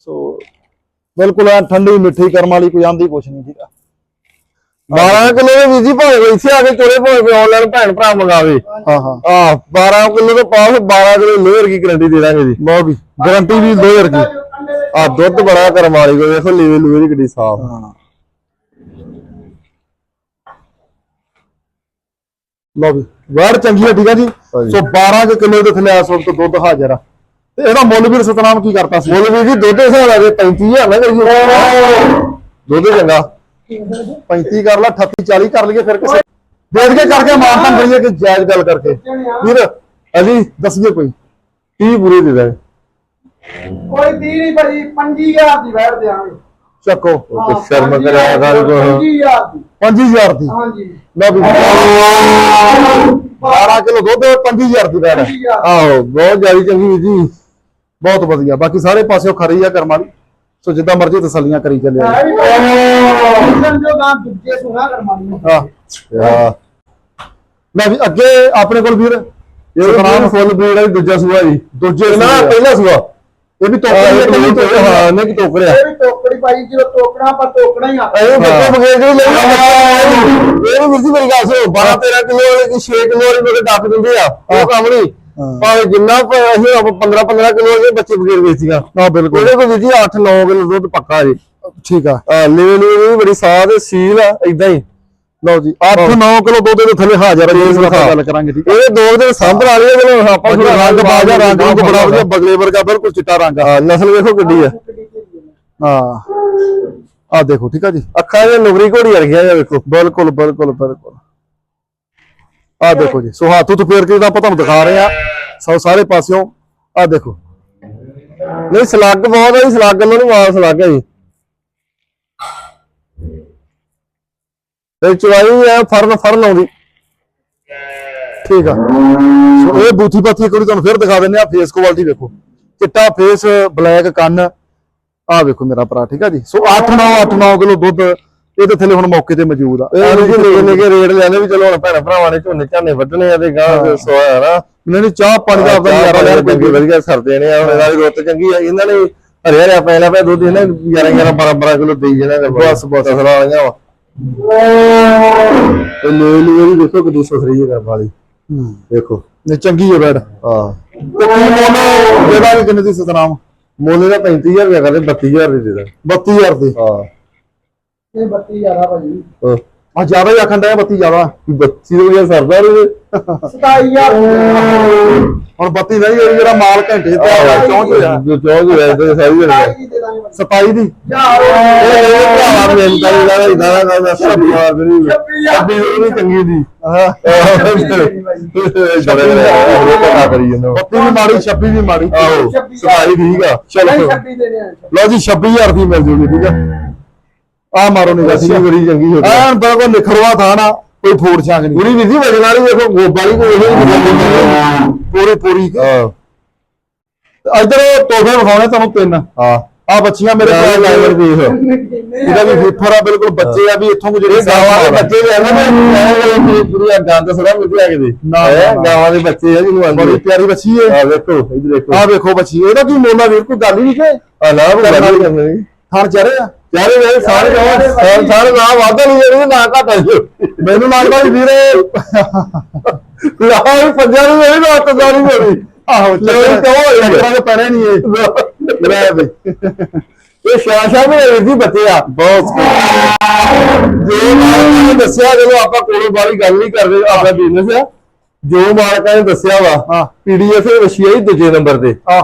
ਸੋ ਬਿਲਕੁਲ ਆ ਠੰਡੀ ਮਿੱਠੀ ਕਰਮ ਵਾਲੀ ਕੋਈ ਆਂਦੀ ਕੁਛ ਨਹੀਂ ਠੀਕ ਆ? 12 ਕਿਲੋ ਦੇ ਵੀਰ ਜੀ ਭਾਵੇਂ ਇੱਥੇ ਆ ਕੇ ਚੋਰੇ ਭਾਵੇਂ ਆਨਲਾਈਨ ਭੈਣ ਭਰਾ ਮੰਗਾਵੇ। ਹਾਂ ਹਾਂ। ਆ 12 ਕਿਲੋ ਤੋਂ ਪਾਸ 12 ਕਿਲੋ ਲੋਹਰ ਕੀ ਗਰੰਟੀ ਦੇ ਦਾਂਗੇ ਜੀ। ਲਓ ਵੀ। ਗਾਰੰਟੀ ਵੀ 2000 ਦੀ ਕੰਡੇ ਦੇ ਆ ਦੁੱਧ ਬੜਾ ਕਰਮ ਵਾਲੀ ਕੋ ਵੇਖੋ ਲੀਵੇ ਲੂਵੇ ਦੀ ਕਿੱਡੀ ਸਾਫ਼। ਹਾਂ। ਲਓ ਵੀ ਵੈੜ ਚੰਗੀ ਹੈ ਠੀਕ ਆ ਜੀ। ਸੋ 12 ਕੁ ਕਿਲੋ ਦੇ ਥੱਲੇ ਵਕਤ ਦੁੱਧ ਹਾਜ਼ਰ ਆ। ਤੇ ਇਹਦਾ ਮੁੱਲ ਵੀ ਸਤਨਾਮ ਕੀ ਕਰਤਾ ਸੀ? ਮੁੱਲ ਵੀਰ ਜੀ ਦੁੱਧ ਦੇ ਹਿਸਾਬ ਨਾਲ 35000 ਨਾ ਕਰੀਏ। ਦੁੱਧ ਚੰਗਾ। 35 ਕਰ ਲਾ 38 40 ਕਰ ਲਈਏ ਫਿਰ ਕਿਸੇ ਦੇਖ ਕੇ ਕਰਕੇ ਮਾਨਤਾਨ ਕਰੀਏ ਕਿ ਜਾਇਜ਼ ਗੱਲ ਕਰਕੇ। ਵੀਰ ਅਸੀਂ ਦੱਸੀਏ ਕੋਈ 30 ਪੂਰੇ ਦੇ ਦਾਂਗੇ ਕੋਈ ਦੀ ਨਹੀਂ ਭਾਜੀ 25000 ਦੀ ਬੈਠ ਦਿਆਂਗੇ। ਚੱਕੋ। ਤੇ ਸ਼ਰਮ ਕਰਿਆ ਕਰ ਕੋ 25000 ਦੀ। 25000 ਦੀ? ਹਾਂਜੀ। ਲਓ ਵੀ। 12 ਕਿਲੋ ਦੁੱਧ 25000 ਦੀ 25000 ਆਹੋ ਬਹੁਤ ਜ਼ਿਆਦਾ ਚੰਗੀ ਜੀ। ਬਹੁਤ ਵਧੀਆ। ਬਾਕੀ ਸਾਰੇ ਪਾਸਿਓਂ ਖਰੀ ਆ ਕਰਮਾਂ ਦੀ ਸੋ ਜਿੱਦਾਂ ਮਰਜ਼ੀ ਤਸੱਲੀਆਂ ਕਰੀ ਚੱਲਿਆ ਹੈ। ਵੀ ਲੈ ਅੱਗੇ ਆਪਣੇ ਕੋਲ ਵੀਰ ਇਹ ਸਤਨਾਮ ਫੁੱਲ ਬਰੀਡ ਹੈ ਦੂਜਾ ਸੂਆ ਜੀ। ਦੂਜੇ ਨਾ। ਪਹਿਲਾ ਸੂਆ। ਇਹ ਵੀ ਟੋਕਰੀ ਇਹ ਹੈ ਨੇ ਕੀ ਟੋਕਰਿਆ ਇਹ ਵੀ ਟੋਕੜੀ ਭਾਈ ਜਦੋਂ ਟੋਕਣਾ ਪਰ ਟੋਕਣਾ ਹੀ ਆ ਇਹ ਬੱਚੇ ਬਗੇਰ ਜਿਹੜੀ ਲਈ ਇਹ ਵੀ ਵੀਰ ਜੀ ਮੇਰੀ ਗੱਲ ਸੁਣੋ 12 13 ਕਿਲੋ ਵਾਲੇ ਕੀ 6 ਕਿਲੋ ਵਾਲੇ ਮੇਰੇ ਡੱਕ ਦਿੰਦੇ ਆ। ਉਹ ਕੰਮ ਨਹੀਂ। ਭਾਵੇਂ ਜਿੰਨਾ ਪ- ਅਸੀਂ 15 15 ਕਿਲੋ ਦੇ ਬੱਚੇ ਬਗੇਰ ਵੇਚੀਆਂ ਨਾ ਬਿਲਕੁਲ। ਉਹਦੇ ਕੋਲ ਵੀਰ ਜੀ 8 9 ਕਿਲੋ ਦੁੱਧ ਪੱਕਾ ਜੀ। ਠੀਕ ਆ। ਆ ਲੈ ਲੈ ਵੀ ਬੜੀ ਤੇ ਸੀਲ ਆ ਇਦਾਂ ਹੀ। ਲਓ ਜੀ 8 9 ਕਿਲੋ ਦੁੱਧ ਦੇ ਥੱਲੇ ਹਾਜ਼ਰ ਹੈ ਇਸ ਆਪਾਂ ਗੱਲ ਕਰਾਂਗੇ ਠੀਕ ਆ। ਇਹਦੇ ਦੋ ਦਿਨ ਸਾਂਭਰ ਵਾਲੀ ਚਲੋ ਆਪਾਂ ਬਾਕੀ ਥੋੜਾ ਰੰਗ ਬਾਜਾ ਰੰਗ ਰੰਗ ਬੜਾ ਵਧੀਆ ਬਗਲੇ ਵਰਗਾ ਬਿਲਕੁਲ ਚਿੱਟਾ ਰੰਗ ਆ। ਹਾਂ ਨਸਲ ਵੇਖੋ ਕਿੱਡੀ ਆ। ਹਾਂ। ਆ ਦੇਖੋ ਠੀਕ ਆ ਜੀ। ਅੱਖਾਂ ਦੇ ਨੁਗਰੀ ਘੋੜੀ ਵਰਗੀਆਂ ਆ ਵੇਖੋ। ਬਿਲਕੁਲ ਬਿਲਕੁਲ ਬਿਲਕੁਲ। ਆਹ ਦੇਖੋ ਜੀ ਸੋ ਹੱਥ ਉੱਤ ਫੇਰ ਕੇ ਤਾਂ ਆਪਾਂ ਤੁਹਾਨੂੰ ਦਿਖਾ ਰਹੇ ਆ ਸੋ ਸਾਰੇ ਪਾਸਿਓਂ ਆਹ ਦੇਖੋ। ਨਹੀਂ, ਸਲੱਗ ਬਹੁਤ ਆ ਜੀ, ਸਲੱਗ ਵੱਲੋਂ ਨਹੀਂ ਮਾਲ ਸਲੱਗ ਹੈ ਜੀ। ਤੇ ਚਵਾਈ ਆ ਫਰਨ ਫਰਨ ਆਉਂਦੀ। ਠੀਕ ਆ। ਸੋ ਇਹ ਬੂਥੀ ਪਾਥੀ ਇੱਕ ਤੁਹਾਨੂੰ ਫਿਰ ਦਿਖਾ ਦਿੰਦੇ ਆ ਫੇਸ ਕੁਆਲਿਟੀ ਵੇਖੋ ਚਿੱਟਾ ਫੇਸ ਬਲੈਕ ਕੰਨ। ਆ ਵੇਖੋ ਮੇਰਾ ਭਰਾ, ਠੀਕ ਆ ਜੀ। ਸੋ 8 9 8 9 ਕਿਲੋ ਦੁੱਧ ਇਹਦੇ ਥੱਲੇ ਹੁਣ ਮੌਕੇ ਤੇ ਮੌਜੂਦ ਆ। ਇਹ ਵੀ ਨਿੱਕੇ ਨਿੱਕੇ ਰੇਟ ਲੈਣੇ ਵੀ ਚਲੋ ਹੁਣ ਭੈਣ ਭਰਾਵਾਂ ਨੇ ਝੋਨੇ ਝਾਨੇ ਵੱਢਣੇ ਆ ਤੇ ਗਾਂ ਸੋਇਆ ਨਾ। ਇਹਨਾਂ ਨੇ ਚਾਹ ਪਾਣੀ ਦਾ ਆਪਦਾ ਚਾਹ ਨਜ਼ਾਰਾ ਪਾਣੀ ਲੈਣ ਚੰਗੀ ਵਧੀਆ ਸਰਦੇ ਨੇ ਹੁਣ ਇਹਦਾ ਵੀ ਰੁੱਤ ਚੰਗੀ ਆ। ਇਹਨਾਂ ਨੇ ਹਰਿਆ ਰਿਆ ਪਹਿਲਾਂ ਪੈ ਦੁੱਧ ਇਹਨਾਂ 11 11 12 12 ਕਿਲੋ ਦੇਈ ਜਾਣਾ ਬਸ ਬਸ। ਅਸਰਾ ਵਾਲੀਆਂ ਵਾ। ਤੇ ਲੈ ਲਈ ਵੀ ਦੇਖੋ ਕਿੰਨੀ ਸੁਥਰੀ ਹੈ ਕਰਨ ਵਾਲੀ। ਹੂੰ। ਦੇਖੋ। ਨੇ ਚੰਗੀ ਹੈ ਬੈਡ ਹਾਂ। ਤੇ ਕੀ ਜਿਹੜਾ ਵੀ ਕਿੰਨੇ ਦੀ ਸਤਨਾਮ? ਮੁੱਲ ਦਾ 35000 ਰੁਪਇਆ ਕਰਦੇ 32000 ਦੇ ਦੇ 32000 ਦੀ। ਹਾਂ। ਇਹ 32 ਜ਼ਿਆਦਾ ਭਾਜੀ। ਹਾਂ। ਆ ਜ਼ਿਆਦਾ ਹੀ ਆਖਣ ਡਿਆ 32 ਜ਼ਿਆਦਾ। ਬੱਚੀ ਦੇ ਵਜੇ ਸਰਦਾ ਰੇ 27000 ਹੁਣ 32 ਨਹੀਂ ਹੋਈ ਜਿਹੜਾ ਮਾਲ ਘੰਟੇ ਤੇ ਆ ਪਹੁੰਚ ਹੋਇਆ ਜੋ ਚੌਂਕ ਹੋਇਆ ਤੇ ਸਾਰੀ ਜਣ ਗਿਆ ਜੀ ਦੇ ਦਾਂਗੇ ਭਾਜੀ 27 ਦੀ? ਯਾਰ ਇਹ ਭਰਾਵਾ ਤਾਂ ਇਹਦਾ ਇਦਾਂ ਦਾ ਗੱਲ ਸਭ ਮਾਰ ਦੇਣੀ ਅੱਬੀ ਉਹ ਚੰਗੀ ਦੀ। ਹਾਂ। 32 ਵੀ ਮਾੜੀ 26 ਵੀ ਮਾੜੀ। ਆਹੋ ਸਫ਼ਾਈ ਠੀਕ ਆ। ਚਲੋ ਚਲੋ 26 ਦੇ ਦੇ ਲਓ ਜੀ 26000 ਦੀ ਮਿਲ ਜੂਗੀ ਠੀਕ ਆ। ਆ ਮਾਰੋ ਨਹੀਂ ਅਸੀਂ ਬੜੀ ਚੰਗੀ ਹੋ ਗਈ। ਐਨ ਬਿਲਕੁਲ ਨਿਖਰਵਾ ਥਾਂ ਨਾ ਕੋਈ ਫੋੜ ਛਾਂਗ ਨਹੀਂ। ਪੂਰੀ ਵਿਧੀ ਵਜਣ ਵਾਲੀ ਦੇਖੋ ਗੋਬ ਵਾਲੀ ਕੋਈ ਇਹ ਪੂਰੀ ਪੂਰੀ ਹਾਂ। ਇਧਰ ਤੋਹਫੇ ਵਿਖਾਉਣੇ ਤੁਹਾਨੂੰ ਤਿੰਨ। ਹਾਂ। ਆ ਬੱਚੀਆਂ ਮੇਰੇ ਕੋਲ ਲਾਈਵਰ ਦੇਖ। ਇਹਦਾ ਵੀ ਫੇਫਰ ਆ ਬਿਲਕੁਲ ਬੱਚੇ ਆ ਵੀ ਇੱਥੋਂ ਜਿਹੜੇ ਗਾਵਾਂ ਦੇ ਬੱਚੇ ਵੀ ਆ ਨਾ ਮੈਂ ਪੂਰੀ ਗਾਂ ਤਾਂ ਸੜਾ ਮਿੱਟੀ ਆ ਕੇ ਦੇ। ਨਾ। ਗਾਵਾਂ ਦੇ ਬੱਚੇ ਆ ਜਿਹਨੂੰ ਆਂਦੇ ਬੜੀ ਪਿਆਰੀ ਬੱਚੀ ਹੈ ਆ ਵੇਖੋ ਇਧਰ ਦੇਖੋ ਆ ਵੇਖੋ ਬੱਚੀ ਇਹਦਾ ਕੀ ਮੁੱਲ ਵੀਰ ਕੋਈ ਗੱਲ ਹੀ ਨਹੀਂ ਕਿ? ਆ ਨਾ ਗੱਲ ਨਹੀਂ। ਕਰਨੀ ਥਣ ਚਰੇ ਆ ਯਾਰੇ ਯਾਰੇ ਸਾਰੇ ਸਾਰੇ ਸਾਰੇ ਨਾ ਵਾਦਾ ਨਹੀਂ ਜਿਹੜੀ ਨਾ ਘਟਾ ਜੋ ਮੈਨੂੰ ਲੱਗਦਾ ਵੀ ਵੀਰੇ। ਲਾਹ ਪੰਜਾਂ ਨੂੰ ਮੇਰੀ ਨਾ ਤਾਂ ਨਹੀਂ ਮੇਰੀ ਆਹੋ ਲੋਈ ਤਾਂ ਹੋ ਗਿਆ। ਚੱਕਰਾਂ ਦੇ ਪੈਣੇ ਨਹੀਂ ਇਹ। ਲੈ ਬਈ ਇਹ ਸ਼ਾਸ਼ਾ ਮੇਰੇ ਦੀ ਬੱਚੇ ਆ। ਬਹੁਤ ਜੋ ਮਾਲਕਾਂ ਨੇ ਦੱਸਿਆ ਜਦੋਂ ਆਪਾਂ ਕੋਲੋਂ ਵਾਲੀ ਗੱਲ ਨਹੀਂ ਕਰਦੇ ਆਪਣਾ ਬਿਜ਼ਨਸ ਆ। ਜੋ ਮਾਲਕਾਂ ਨੇ ਦੱਸਿਆ ਵਾ ਹਾਂ। ਪੀਡੀਐਫ ਵਸ਼ੀ ਆਈ ਦੂਜੇ ਨੰਬਰ ਤੇ। ਆ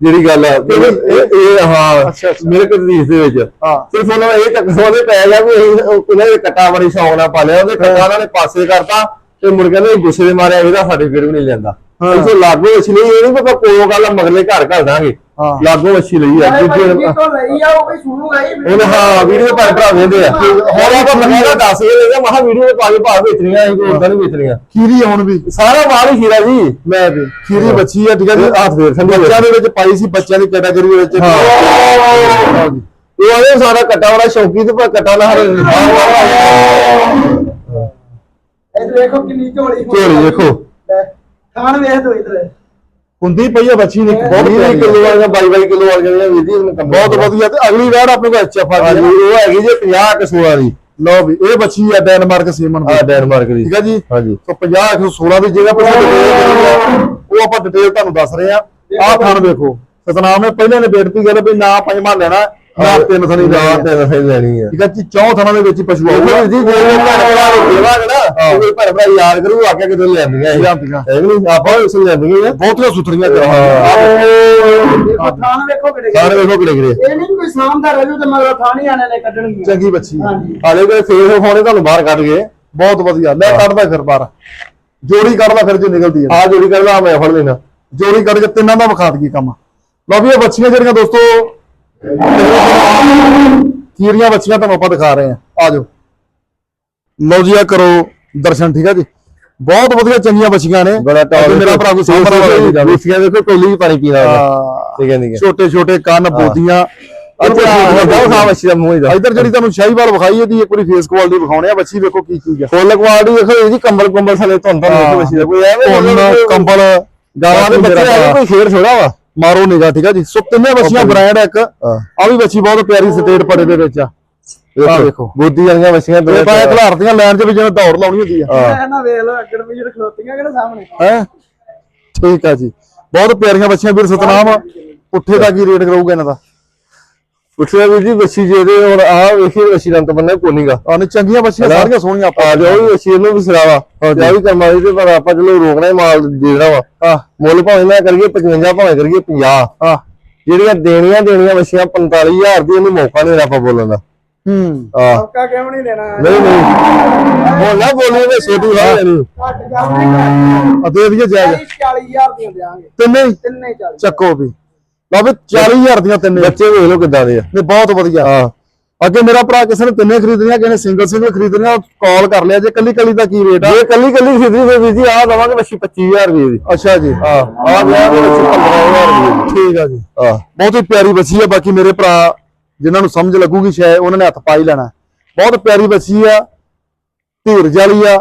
ਜਿਹੜੀ ਗੱਲ ਆ ਇਹ ਹਾਂ। ਮੇਰੇ ਕਦੀਸ ਦੇ ਵਿੱਚ ਹਾਂ। ਸਿਰਫ ਉਹਨਾਂ ਇਹ ਤੱਕ ਸੋਦੇ ਪੈ ਗਿਆ ਵੀ ਉਹਨਾਂ ਦੇ ਕੱਟਾ ਬੜੀ ਸ਼ੌਕ ਨਾਲ ਪਾਲਿਆ ਉਹਦੇ ਕੱਟਾ ਉਹਨਾਂ ਨੇ ਪਾਸੇ ਕਰਤਾ ਤੇ ਮੁੜ ਕਹਿੰਦੇ ਗੁੱਸੇ ਦੇ ਮਾਰਿਆ ਇਹਦਾ ਸਰਟੀਫਿਕੇਟ ਵੀ ਨਹੀਂ ਲੈਂਦਾ ਹਾਂ। ਇਸੋ ਲਾਗੋ ਅਛੀ ਲਈ ਇਹ ਨਹੀਂ ਪਤਾ ਕੋਲੋਂ ਗੱਲ ਮਗਲੇ ਘਰ ਘਰ ਦਾਂਗੇ ਹਾਂ। ਲਾਗੋ ਅਛੀ ਲਈ ਆ ਦੂਜੇ ਜੀ ਤੋਂ। ਲਈ ਆ ਉਹ ਵੀ ਸੁਣੂਗਾ ਹੀ ਹਾਂ ਵੀਡੀਓ ਭਰਾ ਵੇਂਦੇ ਆ। ਹੁਣ ਆਪਾਂ ਬੰਦਾ ਦੱਸ ਕੇ ਲੈਗਾ ਮਹਾ ਵੀਡੀਓ ਪਾ ਕੇ ਭਾਅ ਵੇਚਣੀਆਂ ਇਹ ਕੋਈ ਉਦਾਂ ਨਹੀਂ ਵੇਚਣੀਆਂ। ਖੀਰੀ ਆ ਹੁਣ ਵੀ। ਸਾਰਾ ਮਾਲ ਹੀ ਖੀਰਾ ਜੀ। ਮੈਂ ਵੀ। ਖੀਰੀ ਬੱਚੀ ਆ ਠੀਕ ਹੈ ਜੀ। ਹੱਥ ਫੇਰ ਸੰਭੀ ਬੱਚਿਆਂ ਦੇ ਵਿੱਚ ਪਾਈ ਸੀ ਬੱਚਿਆਂ ਦੀ ਕੈਟਾਗਰੀ ਦੇ ਵਿੱਚ। ਹਾਂ। ਜੀ। ਇਹ ਉਹਦੇ ਸਾਰਾ ਕੱਟਾ ਵਾਲਾ ਸ਼ੌਕੀ ਤੇ ਪਰ ਕੱਟਾ ਨਾ ਹਰੇ ਇਹ ਦੇਖੋ ਕਿੰਨੀ ਝੋਲੀ ਝੋਲੀ ਦੇਖੋ। ਖਾਣ ਵੇਖ ਦੋ ਇਧਰ। ਹੁੰਦੀ ਪਈ ਆ ਬੱਚੀ ਨੇ ਬਹੁਤ ਬਹੁਤ ਪਿਆਰੀ ਕਿਲੋ ਵਾਲੀਆਂ 22 22 ਕਿਲੋ ਵਾਲੀਆਂ ਵੀਦੀ ਉਹਨੂੰ ਕੰਮ ਬਹੁਤ ਵਧੀਆ ਤੇ ਅਗਲੀ ਵਾਰ ਆਪਣੇ ਕੋਲ ਐਚਐਫ ਆ ਗਈ। ਉਹ ਹੈਗੀ ਜੇ 50 ਕਸੂਆ ਦੀ ਲਓ ਵੀ ਇਹ ਬੱਚੀ ਆ ਡੈਨਮਾਰਕ ਸੀਮਨ ਦੀ। ਆ ਡੈਨਮਾਰਕ ਦੀ। ਠੀਕ ਹੈ ਜੀ? ਹਾਂਜੀ। ਤਾਂ 50 116 ਦੀ ਜਗ੍ਹਾ ਪਰ ਉਹ ਆਪਾਂ ਡਿਟੇਲ ਤੁਹਾਨੂੰ ਦੱਸ ਰਹੇ ਆ। ਆਹ ਥਣ ਵੇਖੋ। ਸਤਨਾਮ ਨੇ ਪਹਿਲੇ ਨੇ ਬੇਨਤੀ ਕਰੀ ਵੀ ਨਾ ਪੰਜਵਾਂ ਲੈਣਾ। ਨਾ ਤਿੰਨ ਥਣੀ ਨਾ ਲੈਣਾ ਤਿੰਨ ਥਣੀ ਲੈਣੀ ਆ। ਠੀਕ ਹੈ ਜੀ ਚੌਂ ਥਣਾਂ ਦੇ ਵਿੱਚ ਹੀ ਪਸ਼ੂ ਉਹ ਆਊਗਾ। ਜੀ ਜੇ ਉਹ ਭੈਣ ਭਰਾ ਨੂੰ ਦੇਵਾਂਗੇ ਨਾ ਉਹ ਭੈਣ ਭਰਾ ਯਾਦ ਕਰੂ ਆ ਕੇ ਕਿਦੋਂ ਲੈਂਦੀਆਂ ਇਹ। ਜਾਂਦੀਆਂ। ਹੈ ਕਿ ਨਹੀਂ? ਆਪਾਂ ਉਸ ਲੈਂਦੀਆਂ ਬਹੁਤੀਆਂ ਸੁਥਰੀਆਂ ਹਾਂ। ਦੇਖੋ। ਖਾਣ ਵੇਖੋ ਕਿਹੜੇ ਸਾਰੇ ਵੇਖੋ ਕਿਹੜੇ ਕਿਹੜੇ। ਇਹ ਨਹੀਂ ਕੋਈ ਸਾਹਮਣਾ ਰਜੂ ਤੇ ਮਗਰ ਥਾਣੀ ਆਣੇ ਨੇ ਕੱਢਣਗੀਆਂ। ਚੰਗੀ ਬੱਚੀ। ਹਾਂਜੀ। ਹਾਲੇ ਕੋਈ ਫੇਸ ਹੋਣੇ ਤੁਹਾਨੂੰ ਬਾਹਰ ਕੱਢ ਗਏ। ਬਹੁਤ ਵਧੀਆ। ਲੈ ਕੱਢਦਾ ਫਿਰ ਬਾਹਰ। ਜੋੜੀ ਕੱਢਦਾ ਫਿਰ ਜੋ ਨਿਕਲਦੀ ਹੈ ਆ ਜੋੜੀ ਕਰਨਾ ਮੈਂ ਫੜ ਲੈਣਾ ਜੋੜੀ ਕੱਢ ਕੇ ਤਿੰਨਾਂ ਦਾ ਵਿਖਾ ਦਈਏ ਕੰਮ ਲਓ ਵੀ ਇਹ ਬੱਚੀਆਂ ਜਿਹੜੀਆਂ ਦੋਸਤੋ ਕੀਰੀਆਂ ਬੱਚੀਆਂ ਤੁਹਾਨੂੰ ਆਪਾਂ ਦਿਖਾ ਰਹੇ ਆ ਆ ਜਾਓ। ਲਓ ਜੀ ਆ ਕਰੋ ਦਰਸ਼ਨ ਠੀਕ ਹੈ ਜੀ। ਬਹੁਤ ਵਧੀਆ ਚੰਗੀਆਂ ਬੱਚੀਆਂ ਨੇ। ਬੜਾ ਮੇਰਾ ਭਰਾ ਕੋਈ ਸਾਹਮਣੇ ਵਾਲਾ ਗੱਲ ਦੂਸਰੀਆਂ ਦੇਖੋ ਕੋਲੀ ਵੀ ਪਾਣੀ ਪੀਣਾ ਠੀਕ ਹੈ ਨਹੀਂ ਛੋਟੇ ਛੋਟੇ ਕੰਨ ਬੋਦੀਆਂ। ਇਧਰ ਜਿਹੜੀ ਤੁਹਾਨੂੰ ਸ਼ਾਹੀਵਾਲ ਵਿਖਾਈ ਇਹਦੀ ਇੱਕ ਵਾਰੀ ਫੇਸ ਕੁਆਲਿਟੀ ਵਿਖਾਉਣੇ ਆ। ਬੱਚੀ ਵੇਖੋ ਕੀ ਚੀਜ਼ ਆ। ਫੁੱਲ ਕੁਆਲਿਟੀ ਦੇਖੋ ਇਹਦੀ ਕੰਬਲ ਕੰਬਲ ਦਾ। ਕੋਈ ਐਵੇਂ ਧੁੰਨ ਕੰਬਲ ਗਾਵਾਂ ਦੇ ਬੱਚੇ ਆ ਕੋਈ ਖੇਡ ਥੋੜਾ ਵਾ। ਮਾਰੋ ਨਿਗਾ ਠੀਕ ਆ ਜੀ? ਸੋ ਤਿੰਨੇ ਬੱਚੀਆਂ ਬ੍ਰਾਂਡ ਇੱਕ? ਹਾਂ। ਆ ਵੀ ਬੱਚੀ ਬਹੁਤ ਪਿਆਰੀ ਸਟੇਟ ਪੜੇ ਦੇ ਵਿੱਚ ਆ। ਆਹ ਦੇਖੋ ਬੁੱਧੀ ਵਾਲੀਆਂ ਮੱਛੀਆਂ ਇਹ ਪਾਏ ਖਿਲਾਰਦੀਆਂ ਲਾਈਨ 'ਚ ਵੀ ਜਿਵੇਂ ਦੌੜ ਲਾਉਣੀ ਹੁੰਦੀ ਆ। ਇਹ ਨਾ ਵੇਖ ਲੋ ਅੱਗੜ ਵੀ ਖਲੋਤੀਆਂ ਕਿਹੜੇ ਸਾਹਮਣੇ? ਹੈ? ਠੀਕ ਆ ਜੀ। ਬਹੁਤ ਪਿਆਰੀਆਂ ਬੱਚੀਆਂ ਵੀਰ ਸਤਨਾਮ। ਪੁੱਠੇ ਦਾ ਕੀ ਰੇਟ ਕਰੂਗਾ ਇਹਨਾਂ ਦਾ? ਪੁੱਛਿਆ ਵੀ ਜੀ ਬੱਚੀ ਜਿਹਦੇ ਹੁਣ ਆ ਵੇਖੀ ਬੱਚੀ ਰੰਤ ਬੰਨੇ ਕੋਨੀਗਾ ਆ ਨਹੀਂ ਚੰਗੀਆਂ ਬੱਚੀਆਂ ਸਾਰੀਆਂ ਸੋਹਣੀਆਂ ਆ ਜਾਓ ਵੀ ਬੱਚੀ ਇਹਨੂੰ ਵੀ ਸਰਾਵਾ। ਆ ਵੀ ਕਰਮਾ ਤੇ ਪਰ ਆਪਾਂ ਚਲੋ ਰੋਕਣਾ ਹੀ ਮਾਲ ਦੇਣਾ ਵਾ। ਆ ਮੁੱਲ ਭਾਵੇਂ ਨਾ ਕਰੀਏ 55 ਭਾਵੇਂ ਕਰੀਏ 50 ਆ ਜਿਹੜੀਆਂ ਦੇਣੀਆਂ ਦੇਣੀਆਂ ਬੱਚੀਆਂ 45000 ਦੀ ਇਹਨੂੰ ਮੌਕਾ ਨਹੀਂ ਆਪਾਂ ਬੋਲਣ ਦਾ। ਹੂੰ। ਆ ਮੌਕਾ ਕਿਉਂ ਨਹੀਂ ਦੇਣਾ? ਨਹੀਂ ਨਹੀਂ। ਹੁਣ ਨਾ ਬੋਲੀ ਤੇ ਛੋਟੀ ਹਾਂ। ਨਹੀਂ ਘੱਟ ਗੱਲ ਨਹੀਂ ਆ ਦੇ ਦਈਏ ਜਾਇਜ਼ 40000 ਦੀਆਂ ਦੇਾਂਗੇ ਤਿੰਨੇ ਹੀ? ਤਿੰਨੇ 40 ਚੱਕੋ ਵੀ। ਵੀ 40000 ਦੀਆਂ ਤਿੰਨੇ ਬੱਚੇ ਵੇਖ ਲਓ ਕਿੱਦਾਂ ਦੇ ਆ। ਨੇ ਬਹੁਤ ਵਧੀਆ। ਹਾਂ। ਅੱਗੇ ਮੇਰਾ ਭਰਾ ਕਿਸੇ ਨੇ ਤਿੰਨੇ ਖਰੀਦਣੀਆਂ ਕਿਸੇ ਨੇ ਸਿੰਗਲ ਸਿੰਗਲ ਖਰੀਦਣੀਆਂ ਕਾਲ ਕਰ ਲਿਆ ਜੇ ਕੱਲੀ ਕੱਲੀ ਦਾ ਕੀ ਰੇਟ ਆ? ਜੇ ਕੱਲੀ ਕੱਲੀ ਸਿੱਧੀ ਫਿਰ ਵੀ ਜੀ ਆ ਦਵਾਂਗੇ ਬੱਚੀ 25000 ਰੁਪਏ ਦੀ। ਅੱਛਾ ਜੀ। ਆ ਆ ਲਿਆ ਬੱਚੀ 15000 ਰੁਪਏ ਦੀ। ਠੀਕ ਆ ਜੀ। ਆ ਬਹੁਤ ਹੀ ਪਿਆਰੀ ਬੱਚੀ ਆ ਬਾਕੀ ਮੇਰੇ ਭਰਾ ਜਿਨ੍ਹਾਂ ਨੂੰ ਸਮਝ ਲੱਗੂਗੀ ਸ਼ਾਇਦ ਉਹਨਾਂ ਨੇ ਹੱਥ ਪਾ ਹੀ ਲੈਣਾ। ਬਹੁਤ ਪਿਆਰੀ ਬੱਚੀ ਆ ਧੀਰਜ ਵਾਲੀ ਆ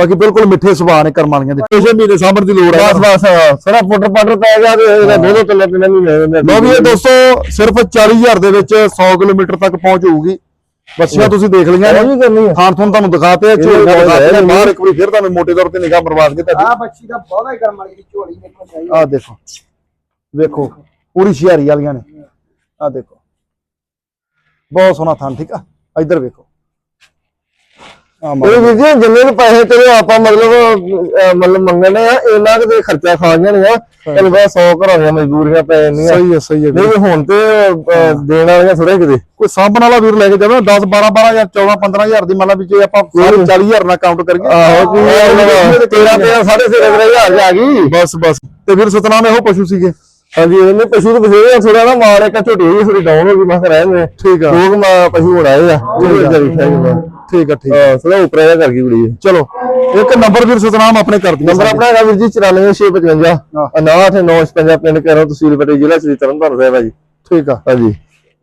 ਬਾਕੀ ਬਿਲਕੁਲ ਮਿੱਠੇ ਸੁਭਾਅ ਨੇ ਕਰਮ ਵਾਲੀਆਂ ਦੇ। 6 ਮਹੀਨੇ ਸਾਂਭਣ ਦੀ ਲੋੜ ਹੈ ਬਸ ਬਸ ਸਾਰਾ ਪੁੱਟਰ ਪਾਟਰ ਪੈ ਗਿਆ ਤੇ ਇਹਦਾ ਦੋ ਦੋ ਤਿੰਨ ਤਿੰਨ ਮਹੀਨੇ ਹੁੰਦੇ ਲੋ ਵੀ ਇਹ ਦੋਸਤੋ ਸਿਰਫ 40000 ਦੇ ਵਿੱਚ 100 ਕਿਲੋਮੀਟਰ ਤੱਕ ਪਹੁੰਚ ਹੋਊਗੀ ਬੱਚੀਆਂ ਤੁਸੀਂ ਦੇਖ ਲਈਆਂ ਨੇ। ਆ। ਖਾਣ ਤੁਹਾਨੂੰ ਤੁਹਾਨੂੰ ਦਿਖਾਤੇ ਬਹੁਤ ਦਿਖਾਤੇ ਹੈ, ਬਾਹਰ ਇੱਕ ਵਾਰੀ ਫਿਰ ਤੁਹਾਨੂੰ ਮੋਟੇ ਤੌਰ ਤੇ ਨਿਗਾਹ ਮਰਵਾਦ ਕੇ ਤੁਹਾਡੀ ਆ ਬੱਚੀ ਦਾ ਬਹੁਤਾ ਹੀ ਕਰਮ ਵਾਲੀ ਦੀ ਝੋਲੀ ਦੇਖੋ ਚਾਹੀਦੀ। ਆਹ ਦੇਖੋ। ਵੇਖੋ ਪੂਰੀ ਸ਼ਿਆਰੀ ਵਾਲੀਆਂ ਨੇ। ਆਹ ਦੇਖੋ। ਬਹੁਤ ਸੋਹਣਾ ਥਾਂ ਠੀਕ ਆ? ਇੱਧਰ ਵੇਖੋ। ਆ ਇਹ ਵੀਰ ਜੀ ਜਿੰਨੇ ਵੀ ਪੈਸੇ ਤੇਰੇ ਆਪਾਂ ਮਤਲਬ ਅਹ, ਮਤਲਬ ਮੰਗਣੇ ਆ ਇਹਨਾਂ ਦੇ ਖਰਚਾ ਖਾ ਜਾਣੇ ਆ। ਤੈਨੂੰ ਪਤਾ 100 ਘਰਾਂ ਦੀਆਂ ਮਜ਼ਦੂਰੀਆਂ ਪੈ ਜਾਂਦੀਆਂ। ਸਹੀ ਹੈ ਸਹੀ ਹੈ ਵੀਰ। ਨਹੀਂ ਹੁਣ ਤੇ ਅਹ, ਦੇਣ ਵਾਲੀਆਂ ਥੋੜੇ ਕਿਤੇ। ਕੋਈ ਸਾਂਭਣ ਵਾਲਾ ਵੀਰ ਲੈ ਕੇ ਜਾਵੇ 10 12 12000 14 15000 ਦੀ ਮੰਨ ਲਾ ਵੀ ਜੇ ਆਪਾਂ ਸਾਰੇ 40000 ਨਾਲ ਕਾਊਂਟ ਕਰੀਏ। ਆਹੋ ਕਿ ਤੇਰਾ ਤੇਰਾ ਸਾਢੇ ਤੇਰਾ ਹਜ਼ਾਰ ਚ ਆ ਗਈ। ਬਸ ਬਸ। ਤੇ ਵੀਰ ਸਤਨਾਮ ਇਹੋ ਪਸ਼ੂ ਸੀਗੇ? ਹਾਂਜੀ ਇਹਨੇ ਪਸ਼ੂ ਤੇ ਬਥੇਰੇ ਥੋੜਾ ਨਾ ਮਾਲ ਇੱਕ ਝੋਟੀ ਹੋਈ ਥੋੜੀ ਡਾਊਨ ਹੋ ਗਈ ਮੈਂ ਕਿਹਾ ਰਹਿਣ ਦੇ ਠੀਕ ਆ। ਲੋਕ ਪਸ਼ੂ ਉਡਾਏ ਆ। ਉਹ ਜਰੀ ਖਾਈ ਠੀਕ ਆ ਠੀਕ ਆ। ਹਾਂ ਥੋੜਾ ਉੱਪਰ ਆ ਕਰ ਗਈ ਕੁੜੀ ਚਲੋ ਇੱਕ ਨੰਬਰ ਵੀਰ ਸਤਨਾਮ ਆਪਣੇ ਕਰ ਦਿਓ ਨੰਬਰ ਆਪਣਾ ਹੈਗਾ ਵੀਰ ਜੀ 94655 98955 ਪਿੰਡ ਕੈਰੋਂ ਤਹਿਸੀਲ ਬਟੇ ਜ਼ਿਲ੍ਹਾ ਸ੍ਰੀ ਤਰਨਤਾਰਨ ਸਾਹਿਬ ਹੈ ਜੀ। ਠੀਕ ਆ। ਹਾਂਜੀ।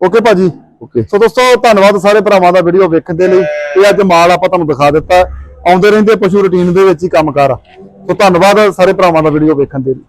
ਓਕੇ ਭਾਜੀ। ਓਕੇ। ਸੋ ਦੋਸਤੋ ਧੰਨਵਾਦ ਸਾਰੇ ਭਰਾਵਾਂ ਦਾ ਵੀਡੀਓ ਵੇਖਣ ਦੇ ਲਈ। ਇਹ ਅੱਜ ਮਾਲ ਆਪਾਂ ਤੁਹਾਨੂੰ ਦਿਖਾ ਦਿੱਤਾ। ਆਉਂਦੇ ਰਹਿੰਦੇ ਪਸ਼ੂ ਰੁਟੀਨ ਦੇ ਵਿੱਚ ਹੀ ਕੰਮ ਕਰ ਸੋ ਧੰਨਵਾਦ ਸਾਰੇ ਭਰਾਵਾਂ ਦਾ ਵੀਡੀਓ ਵੇਖਣ ਦੇ ਲਈ।